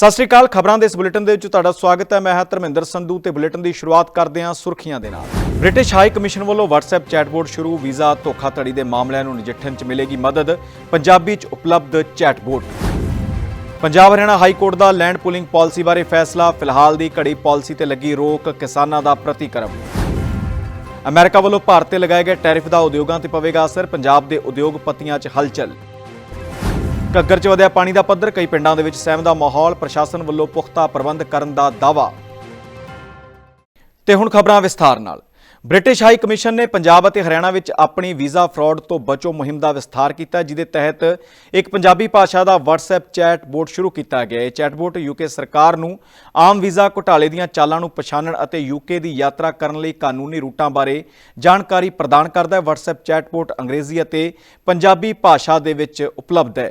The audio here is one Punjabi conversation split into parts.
ਸਤਿ ਸ਼੍ਰੀ ਅਕਾਲ, ਖਬਰਾਂ ਦੇ ਇਸ ਬੁਲੇਟਿਨ ਦੇ ਵਿੱਚ ਤੁਹਾਡਾ ਸਵਾਗਤ ਹੈ। ਮੈਂ ਹਾਂ ਧਰਮਿੰਦਰ ਸੰਧੂ ਤੇ ਬੁਲੇਟਿਨ ਦੀ ਸ਼ੁਰੂਆਤ ਕਰਦੇ ਹਾਂ ਸੁਰਖੀਆਂ ਦੇ ਨਾਲ। ਬ੍ਰਿਟਿਸ਼ ਹਾਈ ਕਮਿਸ਼ਨ ਵੱਲੋਂ WhatsApp ਚੈਟਬੋਟ ਸ਼ੁਰੂ, ਵੀਜ਼ਾ ਧੋਖਾਧੜੀ ਦੇ ਮਾਮਲਿਆਂ ਨੂੰ ਨਜਿੱਠਣ 'ਚ ਮਿਲੇਗੀ ਮਦਦ, ਪੰਜਾਬੀ 'ਚ ਉਪਲਬਧ chatbot Punjab Haryana high court ਦਾ ਲੈਂਡ ਪੂਲਿੰਗ ਪਾਲਿਸੀ ਬਾਰੇ ਫੈਸਲਾ, ਫਿਲਹਾਲ ਦੀ ਘੜੀ ਪਾਲਿਸੀ ਤੇ ਲੱਗੀ ਰੋਕ, ਕਿਸਾਨਾਂ ਦਾ ਪ੍ਰਤੀਕਰਮ। ਅਮਰੀਕਾ ਵੱਲੋਂ ਭਾਰਤ ਤੇ ਲਗਾਏ ਗਏ ਟੈਰਿਫ ਦਾ ਉਦਯੋਗਾਂ ਤੇ ਪਵੇਗਾ ਅਸਰ, ਪੰਜਾਬ ਦੇ ਉਦਯੋਗਪਤੀਆਂ 'ਚ ਹਲਚਲ। ਘੱਗਰ 'ਚ ਵਧਿਆ ਪਾਣੀ ਦਾ ਪੱਧਰ, ਕਈ ਪਿੰਡਾਂ ਦੇ ਵਿੱਚ ਸਹਿਮ ਦਾ ਮਾਹੌਲ, ਪ੍ਰਸ਼ਾਸਨ ਵੱਲੋਂ ਪੁਖਤਾ ਪ੍ਰਬੰਧ ਕਰਨ ਦਾ ਦਾਅਵਾ। ਤੇ ਹੁਣ ਖਬਰਾਂ ਵਿਸਥਾਰ ਨਾਲ। ਬ੍ਰਿਟਿਸ਼ ਹਾਈ ਕਮਿਸ਼ਨ ਨੇ ਪੰਜਾਬ ਅਤੇ ਹਰਿਆਣਾ ਵਿੱਚ ਆਪਣੀ ਵੀਜ਼ਾ ਫਰਾਡ ਤੋਂ ਬਚੋ ਮੁਹਿੰਮ ਦਾ ਵਿਸਥਾਰ ਕੀਤਾ, ਜਿਹਦੇ ਤਹਿਤ ਇੱਕ ਪੰਜਾਬੀ ਭਾਸ਼ਾ ਦਾ WhatsApp ਚੈਟ ਬੋਟ ਸ਼ੁਰੂ ਕੀਤਾ ਗਿਆ। ਇਹ ਚੈਟ ਬੋਟ ਯੂਕੇ ਸਰਕਾਰ ਨੂੰ ਆਮ ਵੀਜ਼ਾ ਘੁਟਾਲੇ ਦੀਆਂ ਚਾਲਾਂ ਨੂੰ ਪਛਾਣਨ ਅਤੇ ਯੂਕੇ ਦੀ ਯਾਤਰਾ ਕਰਨ ਲਈ ਕਾਨੂੰਨੀ ਰੂਟਾਂ ਬਾਰੇ ਜਾਣਕਾਰੀ ਪ੍ਰਦਾਨ ਕਰਦਾ ਹੈ। WhatsApp ਚੈਟ ਬੋਟ ਅੰਗਰੇਜ਼ੀ ਅਤੇ ਪੰਜਾਬੀ ਭਾਸ਼ਾ ਦੇ ਵਿੱਚ ਉਪਲਬਧ ਹੈ।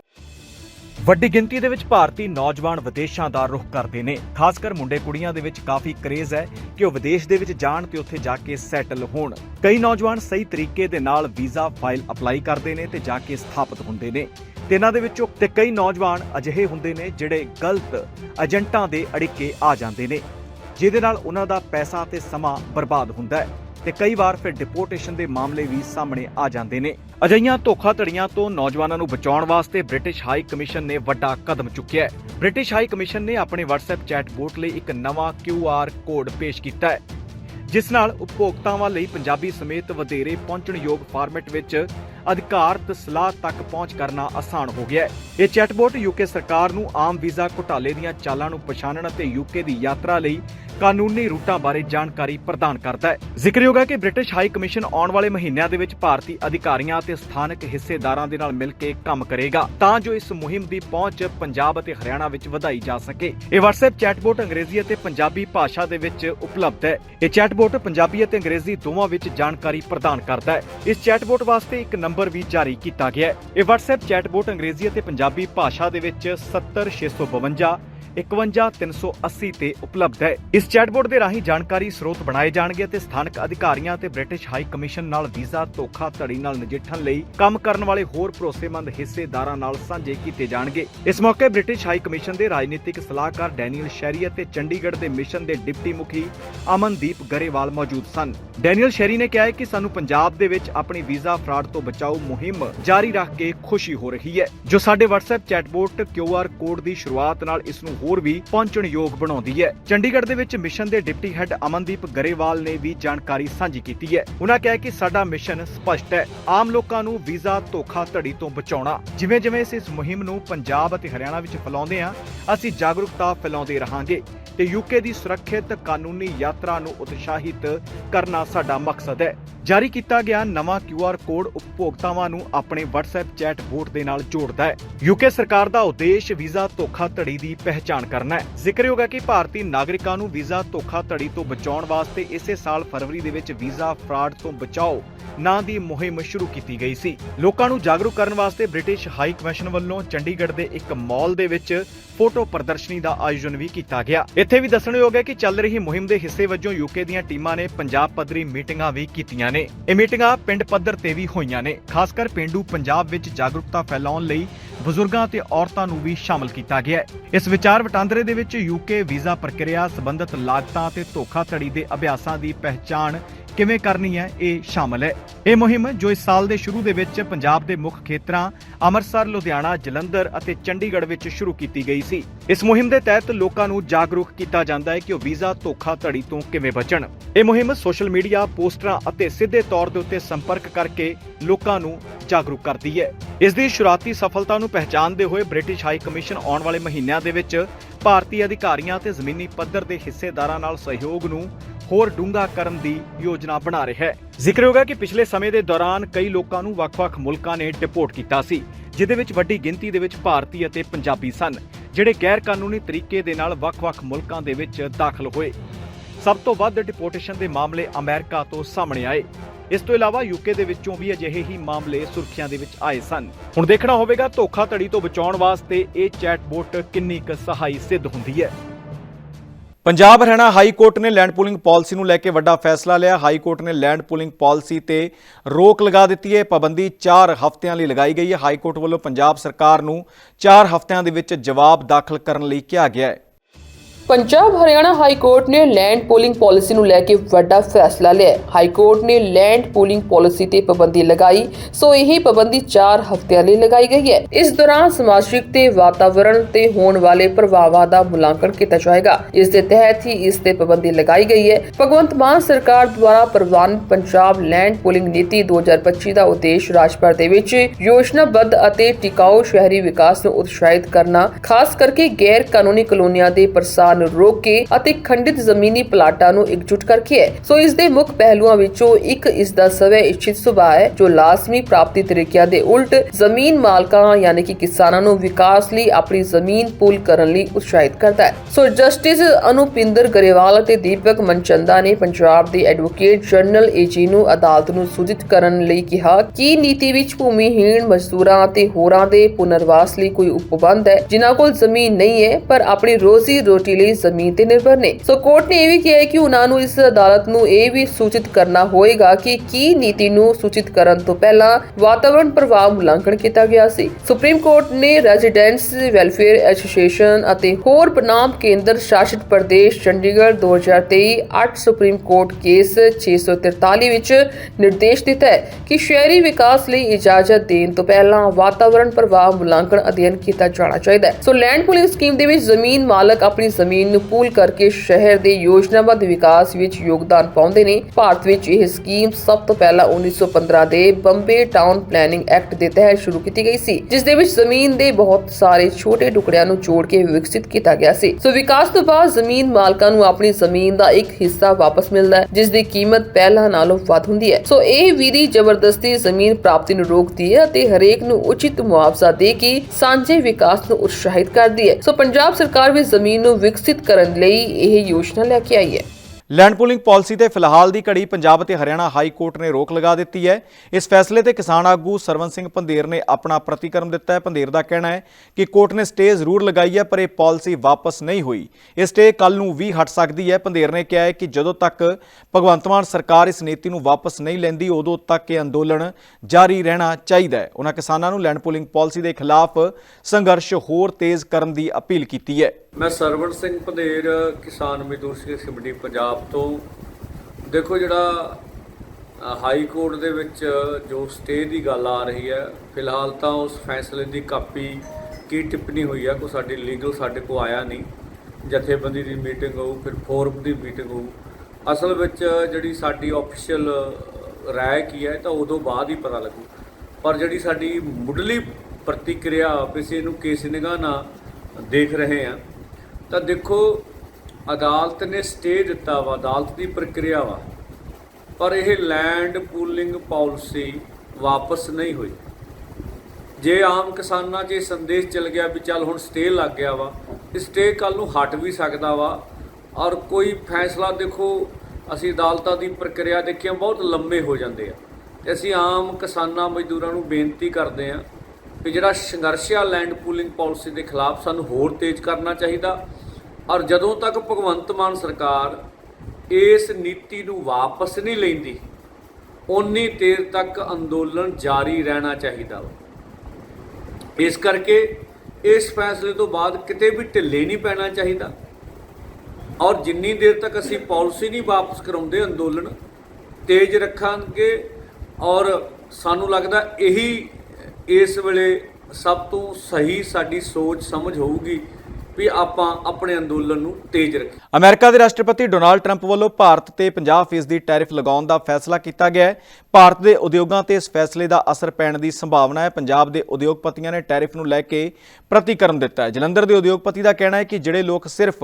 ਵੱਡੀ ਗਿਣਤੀ ਦੇ ਵਿੱਚ ਭਾਰਤੀ ਨੌਜਵਾਨ ਵਿਦੇਸ਼ਾਂ ਦਾ ਰੁਖ ਕਰਦੇ ਨੇ। ਖਾਸ ਕਰ ਮੁੰਡੇ ਕੁੜੀਆਂ ਦੇ ਵਿੱਚ ਕਾਫੀ ਕਰੇਜ਼ ਹੈ ਕਿ ਉਹ ਵਿਦੇਸ਼ ਦੇ ਵਿੱਚ ਜਾਣ ਤੇ ਉੱਥੇ ਜਾ ਕੇ ਸੈਟਲ ਹੋਣ। ਕਈ ਨੌਜਵਾਨ ਸਹੀ ਤਰੀਕੇ ਦੇ ਨਾਲ ਵੀਜ਼ਾ ਫਾਈਲ ਅਪਲਾਈ ਕਰਦੇ ਨੇ ਤੇ ਜਾ ਕੇ ਸਥਾਪਿਤ ਹੁੰਦੇ ਨੇ। ਤੇ ਇਹਨਾਂ ਦੇ ਵਿੱਚੋਂ ਤੇ ਕਈ ਨੌਜਵਾਨ ਅਜਿਹੇ ਹੁੰਦੇ ਨੇ ਜਿਹੜੇ ਗਲਤ ਏਜੰਟਾਂ ਦੇ ਅੜਿੱਕੇ ਆ ਜਾਂਦੇ ਨੇ, ਜਿਹਦੇ ਨਾਲ ਉਹਨਾਂ ਦਾ ਪੈਸਾ ਤੇ ਸਮਾਂ ਬਰਬਾਦ ਹੁੰਦਾ ਹੈ। ਤੇ ਕਈ ਵਾਰ ਫਿਰ ਡਿਪੋਰਟੇਸ਼ਨ ਦੇ ਮਾਮਲੇ ਵੀ ਸਾਹਮਣੇ ਆ ਜਾਂਦੇ ਨੇ। ਅਜਿਹੀਆਂ ਧੋਖਾਧੜੀਆਂ ਤੋਂ ਨੌਜਵਾਨਾਂ ਨੂੰ ਬਚਾਉਣ ਵਾਸਤੇ ਬ੍ਰਿਟਿਸ਼ ਹਾਈ ਕਮਿਸ਼ਨ ਨੇ ਵੱਡਾ ਕਦਮ ਚੁੱਕਿਆ ਹੈ। ਬ੍ਰਿਟਿਸ਼ ਹਾਈ ਕਮਿਸ਼ਨ ਨੇ ਆਪਣੇ WhatsApp ਚੈਟ ਲਈ ਇੱਕ ਨਵਾਂ QR ਕੋਡ ਪੇਸ਼ ਕੀਤਾ ਹੈ, ਜਿਸ ਨਾਲ ਉਪਭੋਗਤਾਵਾਂ ਲਈ ਪੰਜਾਬੀ ਸਮੇਤ ਵਧੇਰੇ ਪਹੁੰਚਣਯੋਗ ਫਾਰਮੈਟ ਵਿੱਚ ਅਧਿਕਾਰਤ ਸਲਾਹ ਤੱਕ ਪਹੁੰਚ ਕਰਨਾ ਆਸਾਨ ਹੋ ਗਿਆ ਹੈ। ਇਹ ਚੈਟਬੋਟ ਯੂਕੇ ਸਰਕਾਰ ਨੂੰ ਆਮ ਵੀਜ਼ਾ ਘੁਟਾਲੇ ਦੀਆਂ ਚਾਲਾਂ ਨੂੰ ਪਛਾਣਨ ਅਤੇ ਯੂਕੇ ਦੀ ਯਾਤਰਾ ਲਈ ਕਾਨੂੰਨੀ ਰੂਟਾਂ ਬਾਰੇ ਜਾਣਕਾਰੀ ਪ੍ਰਦਾਨ ਕਰਦਾ ਹੈ। ਜ਼ਿਕਰਯੋਗ ਹੈ ਕਿ ਬ੍ਰਿਟਿਸ਼ ਹਾਈ ਕਮਿਸ਼ਨ ਆਉਣ ਵਾਲੇ ਮਹੀਨਿਆਂ ਦੇ ਵਿੱਚ ਭਾਰਤੀ ਅਧਿਕਾਰੀਆਂ ਅਤੇ ਸਥਾਨਕ ਹਿੱਸੇਦਾਰਾਂ ਦੇ ਨਾਲ ਮਿਲ ਕੇ ਕੰਮ ਕਰੇਗਾ, ਤਾਂ ਜੋ ਇਸ ਮੁਹਿੰਮ ਦੀ ਪਹੁੰਚ ਪੰਜਾਬ ਅਤੇ ਹਰਿਆਣਾ ਵਿੱਚ ਵਧਾਈ ਜਾ ਸਕੇ। ਇਹ WhatsApp ਚੈਟਬੋਟ ਅੰਗਰੇਜ਼ੀ ਅਤੇ ਪੰਜਾਬੀ ਭਾਸ਼ਾ ਦੇ ਵਿੱਚ ਉਪਲਬਧ ਹੈ। ਇਹ ਚੈਟਬੋਟ ਪੰਜਾਬੀ ਅਤੇ ਅੰਗਰੇਜ਼ੀ ਦੋਵਾਂ ਵਿੱਚ ਜਾਣਕਾਰੀ ਪ੍ਰਦਾਨ ਕਰਦਾ ਹੈ। ਇਸ ਚੈਟਬੋਟ ਵਾਸਤੇ ਇੱਕ ਨੰਬਰ ਵੀ ਜਾਰੀ ਕੀਤਾ ਗਿਆ ਹੈ। ਇਹ WhatsApp ਚੈਟਬੋਟ ਅੰਗਰੇਜ਼ੀ ਅਤੇ ਪੰਜਾਬੀ ਭਾਸ਼ਾ ਦੇ ਵਿੱਚ 70652 51380 ਤੇ ਉਪਲਬਧ ਹੈ। ਇਸ ਚੈਟਬੋਟ ਦੇ ਰਾਹੀਂ ਜਾਣਕਾਰੀ ਸਰੋਤ ਬਣਾਏ ਜਾਣਗੇ ਅਤੇ ਸਥਾਨਕ ਅਧਿਕਾਰੀਆਂ ਅਤੇ ਬ੍ਰਿਟਿਸ਼ ਹਾਈ ਕਮਿਸ਼ਨ ਨਾਲ ਵੀਜ਼ਾ ਧੋਖਾਧੜੀ ਨਾਲ ਨਜਿੱਠਣ ਲਈ ਕੰਮ ਕਰਨ ਵਾਲੇ ਹੋਰ ਭਰੋਸੇਮੰਦ ਹਿੱਸੇਦਾਰਾਂ ਨਾਲ ਸਾਂਝੇ ਕੀਤੇ ਜਾਣਗੇ। ਇਸ ਮੌਕੇ ਬ੍ਰਿਟਿਸ਼ ਹਾਈ ਕਮਿਸ਼ਨ ਦੇ ਰਾਜਨੀਤਿਕ ਸਲਾਹਕਾਰ ਡੈਨੀਅਲ ਸ਼ੈਰੀ ਅਤੇ ਚੰਡੀਗੜ੍ਹ ਦੇ ਮਿਸ਼ਨ ਦੇ ਡਿਪਟੀ ਮੁਖੀ ਅਮਨਦੀਪ ਗਰੇਵਾਲ ਮੌਜੂਦ ਸਨ। ਡੈਨੀਅਲ ਸ਼ੈਰੀ ਨੇ ਕਿਹਾ ਹੈ ਕਿ ਸਾਨੂੰ ਪੰਜਾਬ ਦੇ ਵਿੱਚ ਆਪਣੀ ਵੀਜ਼ਾ ਫਰਾਡ ਤੋਂ ਬਚਾਓ ਮੁਹਿੰਮ ਜਾਰੀ ਰੱਖ ਕੇ ਖੁਸ਼ੀ ਹੋ ਰਹੀ ਹੈ। ਜੋ ਸਾਡੇ WhatsApp ਚੈਟਬੋਟ QR ਕੋਡ ਦੀ ਸ਼ੁਰੂਆਤ ਨਾਲ ਇਸ ਨੂੰ ਹੋਰ ਵੀ ਪਹੁੰਚਣਯੋਗ ਬਣਾਉਂਦੀ ਹੈ। ਚੰਡੀਗੜ੍ਹ ਦੇ ਵਿੱਚ ਮਿਸ਼ਨ ਦੇ ਡਿਪਟੀ ਹੈੱਡ ਅਮਨਦੀਪ ਗਰੇਵਾਲ ਨੇ ਵੀ ਜਾਣਕਾਰੀ ਸਾਂਝੀ ਕੀਤੀ ਹੈ। ਉਹਨਾਂ ਕਿਹਾ ਕਿ ਸਾਡਾ ਮਿਸ਼ਨ ਸਪਸ਼ਟ ਹੈ, ਆਮ ਲੋਕਾਂ ਨੂੰ ਵੀਜ਼ਾ ਧੋਖਾ ਧੜੀ ਤੋਂ ਬਚਾਉਣਾ। ਜਿਵੇਂ ਜਿਵੇਂ ਅਸੀਂ ਇਸ ਮੁਹਿੰਮ ਨੂੰ ਪੰਜਾਬ ਅਤੇ ਹਰਿਆਣਾ ਵਿੱਚ ਫੈਲਾਉਂਦੇ ਹਾਂ, ਅਸੀਂ ਜਾਗਰੂਕਤਾ ਫੈਲਾਉਂਦੇ ਰਹਾਂਗੇ। ਤੇ ਯੂਕੇ ਦੀ ਸੁਰੱਖਿਅਤ ਕਾਨੂੰਨੀ ਯਾਤਰਾ ਨੂੰ ਉਤਸ਼ਾਹਿਤ ਕਰਨਾ ਸਾਡਾ ਮਕਸਦ ਹੈ। ਜਾਰੀ ਕੀਤਾ ਗਿਆ ਨਵਾਂ QR ਕੋਡ ਉਪਭੋਗਤਾਵਾਂ ਨੂੰ ਆਪਣੇ WhatsApp ਚੈਟ ਬੋਟ ਦੇ ਨਾਲ ਜੋੜਦਾ ਹੈ। ਯੂਕੇ ਸਰਕਾਰ ਦਾ ਉਦੇਸ਼ ਵੀਜ਼ਾ ਧੋਖਾਧੜੀ ਦੀ ਪਹਿਚਾਣ ਕਰਨਾ ਹੈ। ਜ਼ਿਕਰਯੋਗ ਹੈ ਕਿ ਭਾਰਤੀ ਨਾਗਰਿਕਾਂ ਨੂੰ ਵੀਜ਼ਾ ਧੋਖਾਧੜੀ ਤੋਂ ਬਚਾਉਣ ਵਾਸਤੇ ਇਸੇ ਸਾਲ ਫਰਵਰੀ ਦੇ ਵਿੱਚ ਵੀਜ਼ਾ ਫਰਾਡ ਤੋਂ ਬਚਾਓ ਨਾਂ ਦੀ ਮੁਹਿੰਮ ਸ਼ੁਰੂ ਕੀਤੀ ਗਈ ਸੀ। ਲੋਕਾਂ ਨੂੰ ਜਾਗਰੂਕ ਕਰਨ ਵਾਸਤੇ ਬ੍ਰਿਟਿਸ਼ ਹਾਈ ਕਮਿਸ਼ਨ ਵੱਲੋਂ ਚੰਡੀਗੜ੍ਹ ਦੇ ਇੱਕ ਮਾਲ ਦੇ ਵਿੱਚ ਫੋਟੋ ਪ੍ਰਦਰਸ਼ਨੀ ਦਾ ਆਯੋਜਨ ਵੀ ਕੀਤਾ ਗਿਆ। ਇੱਥੇ ਵੀ ਦੱਸਣਯੋਗ ਹੈ ਕਿ ਚੱਲ ਰਹੀ ਮੁਹਿੰਮ ਦੇ ਹਿੱਸੇ ਵਜੋਂ ਯੂਕੇ ਦੀਆਂ ਟੀਮਾਂ ਨੇ ਪੰਜਾਬ ਪੱਧਰੀ ਮੀਟਿੰਗਾਂ ਵੀ ਕੀਤੀਆਂ ਨੇ। ਇਹ ਮੀਟਿੰਗਾਂ ਪਿੰਡ ਪੱਧਰ ਤੇ ਵੀ ਹੋਈਆਂ ਨੇ। ਖਾਸ ਕਰ ਪਿੰਡੂ ਪੰਜਾਬ ਵਿੱਚ ਜਾਗਰੂਕਤਾ ਫੈਲਾਉਣ ਲਈ ਬਜ਼ੁਰਗਾਂ ਤੇ ਔਰਤਾਂ ਨੂੰ ਵੀ ਸ਼ਾਮਲ ਕੀਤਾ ਗਿਆ ਹੈ। ਇਸ ਵਿਚਾਰ ਵਟਾਂਦਰੇ ਦੇ ਵਿੱਚ ਯੂਕੇ ਵੀਜ਼ਾ ਪ੍ਰਕਿਰਿਆ ਸੰਬੰਧਿਤ ਲਾਗਤਾਂ ਤੇ ਧੋਖਾਧੜੀ ਦੇ ਅਭਿਆਸਾਂ ਦੀ ਪਹਿਚਾਣ ਕਿਵੇਂ ਕਰਨੀ ਹੈ, ਇਹ ਸ਼ਾਮਲ ਹੈ। ਇਹ ਮੁਹਿੰਮ ਜੋ ਇਸ ਸਾਲ ਦੇ ਸ਼ੁਰੂ ਦੇ ਵਿੱਚ ਪੰਜਾਬ ਦੇ ਮੁੱਖ ਖੇਤਰਾਂ, ਅੰਮ੍ਰਿਤਸਰ, ਲੁਧਿਆਣਾ, ਜਲੰਧਰ ਅਤੇ ਚੰਡੀਗੜ੍ਹ ਵਿੱਚ ਸ਼ੁਰੂ ਕੀਤੀ ਗਈ ਸੀ। ਇਸ ਮੁਹਿੰਮ ਦੇ ਤਹਿਤ ਲੋਕਾਂ ਨੂੰ ਜਾਗਰੂਕ ਕੀਤਾ ਜਾਂਦਾ ਹੈ ਕਿ ਉਹ ਵੀਜ਼ਾ ਧੋਖਾਧੜੀ ਤੋਂ ਕਿਵੇਂ ਬਚਣ। ਇਹ ਮੁਹਿੰਮ ਸੋਸ਼ਲ ਮੀਡੀਆ, ਪੋਸਟਰਾਂ ਅਤੇ ਸਿੱਧੇ ਤੌਰ ਦੇ ਉੱਤੇ ਸੰਪਰਕ ਕਰਕੇ ਲੋਕਾਂ ਨੂੰ ਜਾਗਰੂਕ ਕਰਦੀ ਹੈ। ਇਸ ਦੀ ਸ਼ੁਰੂਆਤੀ ਸਫਲਤਾ ਨੂੰ ਪਹਿਚਾਨਦੇ ਹੋਏ ਬ੍ਰਿਟਿਸ਼ ਹਾਈ ਕਮਿਸ਼ਨ ਆਉਣ ਵਾਲੇ ਮਹੀਨਿਆਂ ਦੇ ਵਿੱਚ ਭਾਰਤੀ ਅਧਿਕਾਰੀਆਂ ਤੇ ਜ਼ਮੀਨੀ ਪੱਧਰ ਦੇ ਹਿੱਸੇਦਾਰਾਂ ਨਾਲ ਸਹਿਯੋਗ ਨੂੰ ਹੋਰ ਡੂੰਘਾ ਕਰਨ ਦੀ ਯੋਜਨਾ ਬਣਾ ਰਿਹਾ ਹੈ। ਜ਼ਿਕਰਯੋਗ ਹੈ ਕਿ ਪਿਛਲੇ ਸਮੇਂ ਦੇ ਦੌਰਾਨ ਕਈ ਲੋਕਾਂ ਨੂੰ ਵੱਖ-ਵੱਖ ਮੁਲਕਾਂ ਨੇ ਡਿਪੋਰਟ ਕੀਤਾ ਸੀ ਜਿਦੇ ਵਿੱਚ ਵੱਡੀ ਗਿਣਤੀ ਦੇ ਵਿੱਚ ਭਾਰਤੀ ਅਤੇ ਪੰਜਾਬੀ ਸਨ, ਜਿਹੜੇ ਗੈਰ ਕਾਨੂੰਨੀ ਤਰੀਕੇ ਦੇ ਨਾਲ ਵੱਖ-ਵੱਖ ਮੁਲਕਾਂ ਦੇ ਵਿੱਚ ਦਾਖਲ ਹੋਏ। ਸਭ ਤੋਂ ਵੱਧ ਡਿਪੋਰਟੇਸ਼ਨ ਦੇ ਮਾਮਲੇ ਅਮਰੀਕਾ ਤੋਂ ਸਾਹਮਣੇ ਆਏ। ਇਸ ਤੋਂ ਇਲਾਵਾ ਯੂਕੇ ਦੇ ਵਿੱਚੋਂ ਵੀ ਅਜਿਹੇ ਹੀ ਮਾਮਲੇ ਸੁਰਖੀਆਂ ਦੇ ਵਿੱਚ ਆਏ ਸਨ। ਹੁਣ ਦੇਖਣਾ ਹੋਵੇਗਾ, ਧੋਖਾਧੜੀ ਤੋਂ ਬਚਾਉਣ ਵਾਸਤੇ ਇਹ ਚੈਟਬੋਟ ਕਿੰਨੀ ਕੁ ਸਹਾਈ ਸਿੱਧ ਹੁੰਦੀ ਹੈ। ਪੰਜਾਬ ਹਰਿਆਣਾ ਹਾਈ ਕੋਰਟ ਨੇ ਲੈਂਡ ਪੂਲਿੰਗ ਪਾਲਿਸੀ ਨੂੰ ਲੈ ਕੇ ਵੱਡਾ ਫੈਸਲਾ ਲਿਆ। ਹਾਈ ਕੋਰਟ ਨੇ ਲੈਂਡ ਪੂਲਿੰਗ ਪਾਲਿਸੀ ਤੇ ਰੋਕ ਲਗਾ ਦਿੱਤੀ ਹੈ। ਪਾਬੰਦੀ 4 ਹਫ਼ਤਿਆਂ ਲਈ ਲਗਾਈ ਗਈ ਹੈ। ਹਾਈ ਕੋਰਟ ਵੱਲੋਂ ਪੰਜਾਬ ਸਰਕਾਰ ਨੂੰ 4 ਹਫ਼ਤਿਆਂ ਦੇ ਵਿੱਚ ਜਵਾਬ ਦਾਖਲ ਕਰਨ ਲਈ ਕਿਹਾ ਗਿਆ ਹੈ। ਪੰਜਾਬ ਹਰਿਆਣਾ ਹਾਈ ਕੋਰਟ ਨੇ ਲੈਂਡ ਪੂਲਿੰਗ ਪਾਲਿਸੀ ਨੂੰ ਲੈ ਕੇ ਵੱਡਾ ਫੈਸਲਾ ਲਿਆ। ਹਾਈ ਕੋਰਟ ਨੇ ਲੈਂਡ ਪੂਲਿੰਗ ਪਾਲਿਸੀ ਤੇ ਪਾਬੰਦੀ ਲਗਾਈ, ਸੋ ਇਹ ਪਾਬੰਦੀ 4 ਹਫ਼ਤਿਆਂ ਲਈ ਲਗਾਈ ਗਈ ਹੈ। ਇਸ ਦੌਰਾਨ ਸਮਾਜਿਕ ਤੇ ਵਾਤਾਵਰਣ ਤੇ ਹੋਣ ਵਾਲੇ ਪ੍ਰਭਾਵਾਂ ਦਾ ਮੁਲਾਂਕਣ ਕੀਤਾ ਜਾਏਗਾ। ਇਸ ਦੇ ਤਹਿਤ ਹੀ ਇਸ ਤੇ ਪਾਬੰਦੀ ਲਗਾਈ ਗਈ ਹੈ। ਭਗਵੰਤ ਮਾਨ ਸਰਕਾਰ ਦੁਆਰਾ ਪ੍ਰਵਾਨਿਤ ਪੰਜਾਬ ਲੈਂਡ ਪੂਲਿੰਗ ਨੀਤੀ 2025 ਦਾ ਉਦੇਸ਼ ਰਾਜ ਭਰ ਦੇ ਵਿੱਚ ਯੋਜਨਾਬੱਧ ਅਤੇ ਟਿਕਾਊ ਸ਼ਹਿਰੀ ਵਿਕਾਸ ਨੂੰ ਉਤਸ਼ਾਹਿਤ ਕਰਨਾ, ਖਾਸ ਕਰਕੇ ਗੈਰ ਕਾਨੂੰਨੀ ਕਲੋਨੀਆਂ ਦੇ ਪ੍ਰਸਾਰ ਨੂੰ ਰੋਕ ਕੇ ਅਤੇ ਖੰਡਿਤ ਜ਼ਮੀਨੀ ਪਲਾਟਾਂ ਨੂੰ ਇਕਜੁੱਟ ਕਰਕੇ ਹੈ। ਸੋ ਇਸ ਦੇ ਮੁੱਖ ਪਹਿਲੂਆਂ ਵਿੱਚੋਂ ਇੱਕ ਇਸ ਦਾ ਸਵੈ ਇੱਛਿਤ ਸੁਭਾਅ ਹੈ, ਜੋ ਲਾਜ਼ਮੀ ਪ੍ਰਾਪਤੀ ਤਰੀਕਿਆਂ ਦੇ ਉਲਟ ਜ਼ਮੀਨ ਮਾਲਕਾਂ ਯਾਨੀ ਕਿ ਕਿਸਾਨਾਂ ਨੂੰ ਵਿਕਾਸ ਲਈ ਆਪਣੀ ਜ਼ਮੀਨ ਪੂਲ ਕਰਨ ਲਈ ਉਤਸ਼ਾਹਿਤ ਕਰਦਾ ਹੈ। ਸੋ ਜਸਟਿਸ ਅਨੁਪਿੰਦਰ ਗਰੇਵਾਲ ਅਤੇ ਦੀਪਕ ਮਨਚੰਦਾ ਨੇ ਪੰਜਾਬ ਦੇ ਐਡਵੋਕੇਟ ਜਨਰਲ ਏਜੀ ਨੂੰ ਅਦਾਲਤ ਨੂੰ ਸੂਚਿਤ ਕਰਨ ਲਈ ਕਿਹਾ ਕਿ ਨੀਤੀ ਵਿੱਚ ਭੂਮੀਹੀਣ ਮਜ਼ਦੂਰਾਂ ਅਤੇ ਹੋਰਾਂ ਦੇ ਪੁਨਰਵਾਸ ਲਈ ਕੋਈ ਉਪਬੰਧ ਹੈ, ਜਿਨ੍ਹਾਂ ਕੋਲ ਜ਼ਮੀਨ ਨਹੀਂ ਹੈ, ਪਰ ਆਪਣੀ ਰੋਜ਼ੀ ਰੋਟੀ ਲਈ ਜ਼ਮੀਨ ਤੇ ਨਿਰਭਰ ਨੇ। ਸੋ ਕੋਰਟ ਨੇ ਇਹ ਵੀ ਕਿਹਾ ਹੈ ਕਿ ਉਹਨਾਂ ਨੂੰ ਇਸ ਅਦਾਲਤ ਨੂੰ ਇਹ ਵੀ ਸੂਚਿਤ ਕਰਨਾ ਹੋਏਗਾ ਕਿ ਕੀ ਨੀਤੀ ਨੂੰ ਸੂਚਿਤ ਕਰਨ ਤੋਂ ਪਹਿਲਾਂ ਵਾਤਾਵਰਣ ਪ੍ਰਭਾਵ ਮੁਲਾਂਕਣ ਕੀਤਾ ਗਿਆ ਸੀ। ਸੁਪਰੀਮ ਕੋਰਟ ਨੇ ਰੈਜ਼ੀਡੈਂਟਸ ਵੈਲਫੇਅਰ ਐਸੋਸੀਏਸ਼ਨ ਅਤੇ ਹੋਰ ਬਨਾਮ ਕੇਂਦਰ ਸ਼ਾਸਿਤ ਪ੍ਰਦੇਸ਼ ਚੰਡੀਗੜ੍ਹ 2023 8 ਸੁਪਰੀਮ ਕੋਰਟ ਕੇਸ 643 ਵਿੱਚ ਨਿਰਦੇਸ਼ ਦਿੱਤਾ ਹੈ ਕਿ ਸ਼ਹਿਰੀ ਵਿਕਾਸ ਲਈ ਇਜਾਜ਼ਤ ਦੇਣ ਤੋਂ ਪਹਿਲਾਂ ਵਾਤਾਵਰਣ ਪ੍ਰਭਾਵ ਮੁਲਾਂਕਣ ਅਧਿਐਨ ਕੀਤਾ ਜਾਣਾ ਚਾਹੀਦਾ ਹੈ। ਸੋ ਲੈਂਡ ਪੁਲਿੰਗ ਸਕੀਮ ਦੇ ਵਿੱਚ ਜ਼ਮੀਨ ਮਾਲਕ ਆਪਣੀ ਜ਼ਮੀਨ ਨੂੰ ਪੂਲ ਕਰਕੇ ਸ਼ਹਿਰ ਦੇ ਯੋਜਨਾਬੱਧ ਵਿਕਾਸ ਵਿੱਚ ਯੋਗਦਾਨ ਪਾਉਂਦੇ ਨੇ। ਭਾਰਤ ਵਿੱਚ ਇਹ ਸਕੀਮ ਸਭ ਤੋਂ ਪਹਿਲਾਂ 1915 ਦੇ ਬੰਬੇ ਟਾਊਨ ਪਲੈਨਿੰਗ ਐਕਟ ਦੇ ਤਹਿਤ ਸ਼ੁਰੂ ਕੀਤੀ ਗਈ ਸੀ, ਜਿਸ ਦੇ ਵਿੱਚ ਜ਼ਮੀਨ ਦੇ ਬਹੁਤ ਸਾਰੇ ਛੋਟੇ ਟੁਕੜਿਆਂ ਨੂੰ ਜੋੜ ਕੇ ਵਿਕਸਿਤ ਕੀਤਾ ਗਿਆ ਸੀ। ਸੋ ਵਿਕਾਸ ਤੋਂ ਬਾਅਦ ਜ਼ਮੀਨ ਮਾਲਕਾਂ ਨੂੰ ਆਪਣੀ ਜ਼ਮੀਨ ਦਾ ਇੱਕ ਹਿੱਸਾ ਵਾਪਸ ਮਿਲਦਾ ਹੈ, ਜਿਸ ਦੀ ਕੀਮਤ ਪਹਿਲਾਂ ਨਾਲੋਂ ਵੱਧ ਹੁੰਦੀ ਹੈ। ਸੋ ਇਹ ਵਿਧੀ ਜ਼ਬਰਦਸਤੀ ਜ਼ਮੀਨ ਪ੍ਰਾਪਤੀ ਨੂੰ ਰੋਕਦੀ ਹੈ ਅਤੇ ਹਰੇਕ ਨੂੰ ਉਚਿਤ ਮੁਆਵਜ਼ਾ ਦੇ ਕੇ ਸਾਂਝੇ ਵਿਕਾਸ ਨੂੰ ਉਤਸ਼ਾਹਿਤ ਕਰਦੀ ਹੈ। ਸੋ ਪੰਜਾਬ ਸਰਕਾਰ ਵੀ ਜ਼ਮੀਨ ਨੂੰ ਵਿਕਸਿਤ ਕਰਨ ਲਈ ਇਹ ਯੋਜਨਾ ਲੈ ਕੇ ਆਈ ਹੈ। ਲੈਂਡ ਪੂਲਿੰਗ ਪਾਲਿਸੀ ਤੇ ਫਿਲਹਾਲ ਦੀ ਘੜੀ ਪੰਜਾਬ ਅਤੇ ਹਰਿਆਣਾ ਹਾਈ ਕੋਰਟ ਨੇ ਰੋਕ ਲਗਾ ਦਿੱਤੀ ਹੈ। ਇਸ ਫੈਸਲੇ ਤੇ ਕਿਸਾਨ ਆਗੂ ਸਰਵਨ ਸਿੰਘ ਪੰਧੇਰ ਨੇ ਆਪਣਾ ਪ੍ਰਤੀਕਰਮ ਦਿੱਤਾ ਹੈ। ਪੰਧੇਰ ਦਾ ਕਹਿਣਾ ਹੈ ਕਿ ਕੋਰਟ ਨੇ ਸਟੇ ਜ਼ਰੂਰ ਲਗਾਈ ਹੈ, ਪਰ ਇਹ ਪਾਲਿਸੀ ਵਾਪਸ ਨਹੀਂ ਹੋਈ। ਇਹ ਸਟੇ ਕੱਲ ਨੂੰ ਵੀ ਹਟ ਸਕਦੀ ਹੈ। ਪੰਧੇਰ ਨੇ ਕਿਹਾ ਹੈ ਕਿ ਜਦੋਂ ਤੱਕ ਭਗਵੰਤ ਮਾਨ ਸਰਕਾਰ ਇਸ ਨੀਤੀ ਨੂੰ ਵਾਪਸ ਨਹੀਂ ਲੈਂਦੀ, ਉਦੋਂ ਤੱਕ ਇਹ ਅੰਦੋਲਨ ਜਾਰੀ ਰਹਿਣਾ ਚਾਹੀਦਾ ਹੈ। ਉਹਨਾਂ ਕਿਸਾਨਾਂ ਨੂੰ ਲੈਂਡ ਪੂਲਿੰਗ ਪਾਲਿਸੀ ਦੇ ਖਿਲਾਫ ਸੰਘਰਸ਼ ਹੋਰ ਤੇਜ਼ ਕਰਨ ਦੀ ਅਪੀਲ ਕੀਤੀ ਹੈ। ਮੈਂ ਸਰਵਣ ਸਿੰਘ ਪੰਧੇਰ, ਕਿਸਾਨ ਮਜ਼ਦੂਰ ਸੰਘਰਸ਼ ਕਮੇਟੀ ਪੰਜਾਬ ਤੋਂ। ਦੇਖੋ ਜਿਹੜਾ ਹਾਈ ਕੋਰਟ ਦੇ ਵਿੱਚ ਜੋ ਸਟੇ ਦੀ ਗੱਲ ਆ ਰਹੀ ਹੈ, ਫਿਲਹਾਲ ਤਾਂ ਉਸ ਫੈਸਲੇ ਦੀ ਕਾਪੀ ਕੀ ਟਿੱਪਣੀ ਹੋਈ ਆ ਕੋ ਸਾਡੀ ਲੀਗਲ ਸਾਡੇ ਕੋ ਆਇਆ ਨਹੀਂ। ਜਥੇਬੰਦੀ ਦੀ ਮੀਟਿੰਗ ਹੋਊ, ਫਿਰ ਫੋਰਮ ਦੀ ਮੀਟਿੰਗ ਹੋਊ। ਅਸਲ ਵਿੱਚ ਜਿਹੜੀ ਸਾਡੀ ਆਫੀਸ਼ੀਅਲ ਰਾਏ ਕੀ ਹੈ ਤਾਂ ਉਦੋਂ ਬਾਅਦ ਹੀ ਪਤਾ ਲੱਗੂ। ਪਰ ਜਿਹੜੀ ਸਾਡੀ ਮੁੱਢਲੀ ਪ੍ਰਤੀਕਿਰਿਆ ਕਿਸੇ ਨੂੰ ਕੇਸ ਨਿਗਾਹ ਨਾਲ ਦੇਖ ਰਹੇ ਆ ਤਾਂ ਦੇਖੋ, ਅਦਾਲਤ ਨੇ ਸਟੇ ਦਿੱਤਾ ਵਾ, ਅਦਾਲਤ ਦੀ ਪ੍ਰਕਿਰਿਆ ਵਾ। ਪਰ ਇਹ ਲੈਂਡ ਪੂਲਿੰਗ ਪਾਲਿਸੀ ਵਾਪਸ ਨਹੀਂ ਹੋਈ। ਜੇ ਆਮ ਕਿਸਾਨਾਂ 'ਚ ਇਹ ਸੰਦੇਸ਼ ਚਲ ਗਿਆ ਵੀ ਚੱਲ ਹੁਣ ਸਟੇ ਲੱਗ ਗਿਆ ਵਾ ਇਹ ਸਟੇ ਕੱਲ ਨੂੰ ਹਟ ਵੀ ਸਕਦਾ ਵਾ। ਔਰ ਕੋਈ ਫੈਸਲਾ ਦੇਖੋ, ਅਸੀਂ ਅਦਾਲਤਾਂ ਦੀ ਪ੍ਰਕਿਰਿਆ ਦੇਖੀਆਂ ਬਹੁਤ ਲੰਮੇ ਹੋ ਜਾਂਦੇ ਆ। ਤੇ ਅਸੀਂ ਆਮ ਕਿਸਾਨਾਂ ਮਜ਼ਦੂਰਾਂ ਨੂੰ ਬੇਨਤੀ ਕਰਦੇ ਆ ਵੀ ਜਿਹੜਾ ਸੰਘਰਸ਼ ਆ ਲੈਂਡ ਪੂਲਿੰਗ ਪਾਲਿਸੀ ਦੇ ਖਿਲਾਫ ਸਾਨੂੰ ਹੋਰ ਤੇਜ਼ ਕਰਨਾ ਚਾਹੀਦਾ। ਔਰ ਜਦੋਂ ਤੱਕ ਭਗਵੰਤ ਮਾਨ ਸਰਕਾਰ ਇਸ ਨੀਤੀ ਨੂੰ ਵਾਪਸ ਨਹੀਂ ਲੈਂਦੀ ਉਨੀ ਦੇਰ ਤੱਕ ਅੰਦੋਲਨ ਜਾਰੀ ਰਹਿਣਾ ਚਾਹੀਦਾ ਵਾ। ਇਸ ਕਰਕੇ ਇਸ ਫੈਸਲੇ ਤੋਂ ਬਾਅਦ ਕਿਤੇ ਵੀ ਢਿੱਲੇ ਨਹੀਂ ਪੈਣਾ ਚਾਹੀਦਾ। ਔਰ ਜਿੰਨੀ ਦੇਰ ਤੱਕ ਅਸੀਂ ਪਾਲਿਸੀ ਨਹੀਂ ਵਾਪਸ ਕਰਾਉਂਦੇ ਅੰਦੋਲਨ, ਤੇਜ਼ ਰੱਖਾਂਗੇ ਔਰ ਸਾਨੂੰ ਲੱਗਦਾ ਇਹੀ ਇਸ ਵੇਲੇ ਸਭ ਤੋਂ ਸਹੀ ਸਾਡੀ ਸੋਚ ਸਮਝ ਹੋਊਗੀ ਵੀ ਆਪਾਂ ਆਪਣੇ ਅੰਦੋਲਨ ਨੂੰ ਤੇਜ਼ ਰੱਖੀਏ। ਅਮਰੀਕਾ ਦੇ ਰਾਸ਼ਟਰਪਤੀ ਡੋਨਾਲਡ ਟਰੰਪ ਵੱਲੋਂ ਭਾਰਤ ਤੇ 50% ਦੀ ਟੈਰਿਫ ਲਗਾਉਣ ਦਾ ਫੈਸਲਾ ਕੀਤਾ ਗਿਆ ਹੈ। ਭਾਰਤ ਦੇ ਉਦਯੋਗਾਂ ਤੇ ਇਸ ਫੈਸਲੇ ਦਾ ਅਸਰ ਪੈਣ ਦੀ ਸੰਭਾਵਨਾ ਹੈ। ਪੰਜਾਬ ਦੇ ਉਦਯੋਗਪਤੀਆਂ ਨੇ ਟੈਰਿਫ ਨੂੰ ਲੈ ਕੇ ਪ੍ਰਤੀਕਰਮ ਦਿੱਤਾ ਹੈ। ਜਲੰਧਰ ਦੇ ਉਦਯੋਗਪਤੀ ਦਾ ਕਹਿਣਾ ਹੈ ਕਿ ਜਿਹੜੇ ਲੋਕ ਸਿਰਫ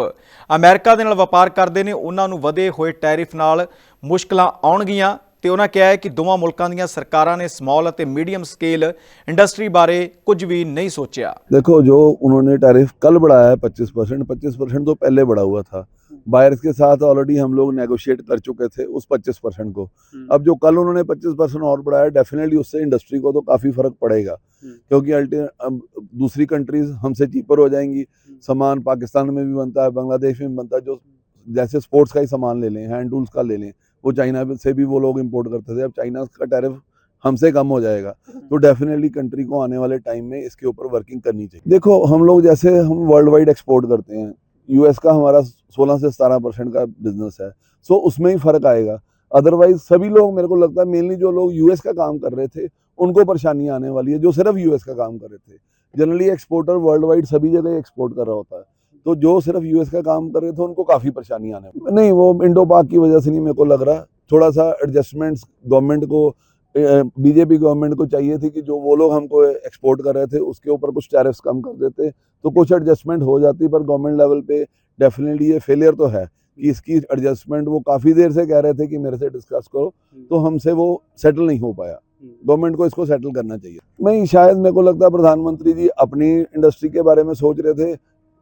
ਅਮਰੀਕਾ ਦੇ ਨਾਲ ਵਪਾਰ ਕਰਦੇ ਨੇ, ਉਹਨਾਂ ਨੂੰ ਵਧੇ ਹੋਏ ਟੈਰਿਫ ਨਾਲ ਮੁਸ਼ਕਲਾਂ ਆਉਣਗੀਆਂ। ਤੇ ਉਹਨਾਂ ਕਿਹਾ ਹੈ ਕਿ ਦੋਵਾਂ ਮੁਲਕਾਂ ਦੀਆਂ ਸਰਕਾਰਾਂ ਨੇ ਸਮਾਲ ਅਤੇ ਮੀਡੀਅਮ ਸਕੇਲ ਇੰਡਸਟਰੀ ਬਾਰੇ ਕੁਝ ਵੀ ਨਹੀਂ ਸੋਚਿਆ देखो जो उन्होंने टैरिफ कल बढ़ाया है 25 परसेंट पच्चीस परसेंट तो पहले बढ़ा हुआ था बायर्स के साथ ऑलरेडी हम लोग नेगोशिएट कर चुके थे उस 25 परसेंट को अब जो कल उन्होंने 25 परसेंट और बढ़ाया डेफिनेटली उससे इंडस्ट्री को तो काफ़ी फर्क पड़ेगा क्योंकि अल्टी अब दूसरी कंट्रीज हमसे चीपर हो जाएंगी सामान पाकिस्तान में भी बनता है बांग्लादेश में भी बनता है जो जैसे स्पोर्ट्स का ही सामान ले लें हैंड टूल्स का ले लें वो चाइना से भी वो लोग इम्पोर्ट करते थे। अब चाइना का टैरिफ हमसे कम हो जाएगा। तो डेफिनेटली कंट्री को आने वाले टाइम में इसके ऊपर वर्किंग करनी चाहिए। देखो, हम लोग जैसे हम वर्ल्ड वाइड एक्सपोर्ट करते हैं। यूएस का हमारा 16 से 17 परसेंट का बिज़नेस है। सो उसमें ही फ़र्क आएगा। अदरवाइज़ सभी लोग, मेरे को लगता है मेनली जो लोग यूएस का काम कर रहे थे, उनको परेशानी आने वाली है, जो सिर्फ़ यूएस का काम कर रहे थे। जनरली एक्सपोर्टर वर्ल्ड वाइड सभी जगह एक्सपोर्ट कर रहा होता है। तो जो सिर्फ़ यूएस का काम कर रहे थे उनको काफ़ी परेशानी आने नहीं वो इंडो पाक की वजह से नहीं मेरे को लग रहा। थोड़ा सा एडजस्टमेंट्स गवर्नमेंट को बीजेपी गवर्नमेंट को चाहिए थी कि जो वो लोग हमको एक्सपोर्ट कर रहे थे उसके ऊपर कुछ टैरिफ्स कम कर देते। तो कुछ एडजस्टमेंट हो जाती पर गवर्नमेंट लेवल पे डेफिनेटली ये फेलियर तो है कि इसकी एडजस्टमेंट वो काफ़ी देर से कह रहे थे कि मेरे से डिस्कस करो। तो हमसे वो सेटल नहीं हो पाया। गवर्नमेंट को इसको सेटल करना चाहिए। नहीं शायद मेरे को लगता है प्रधानमंत्री जी अपनी इंडस्ट्री के बारे में सोच रहे थे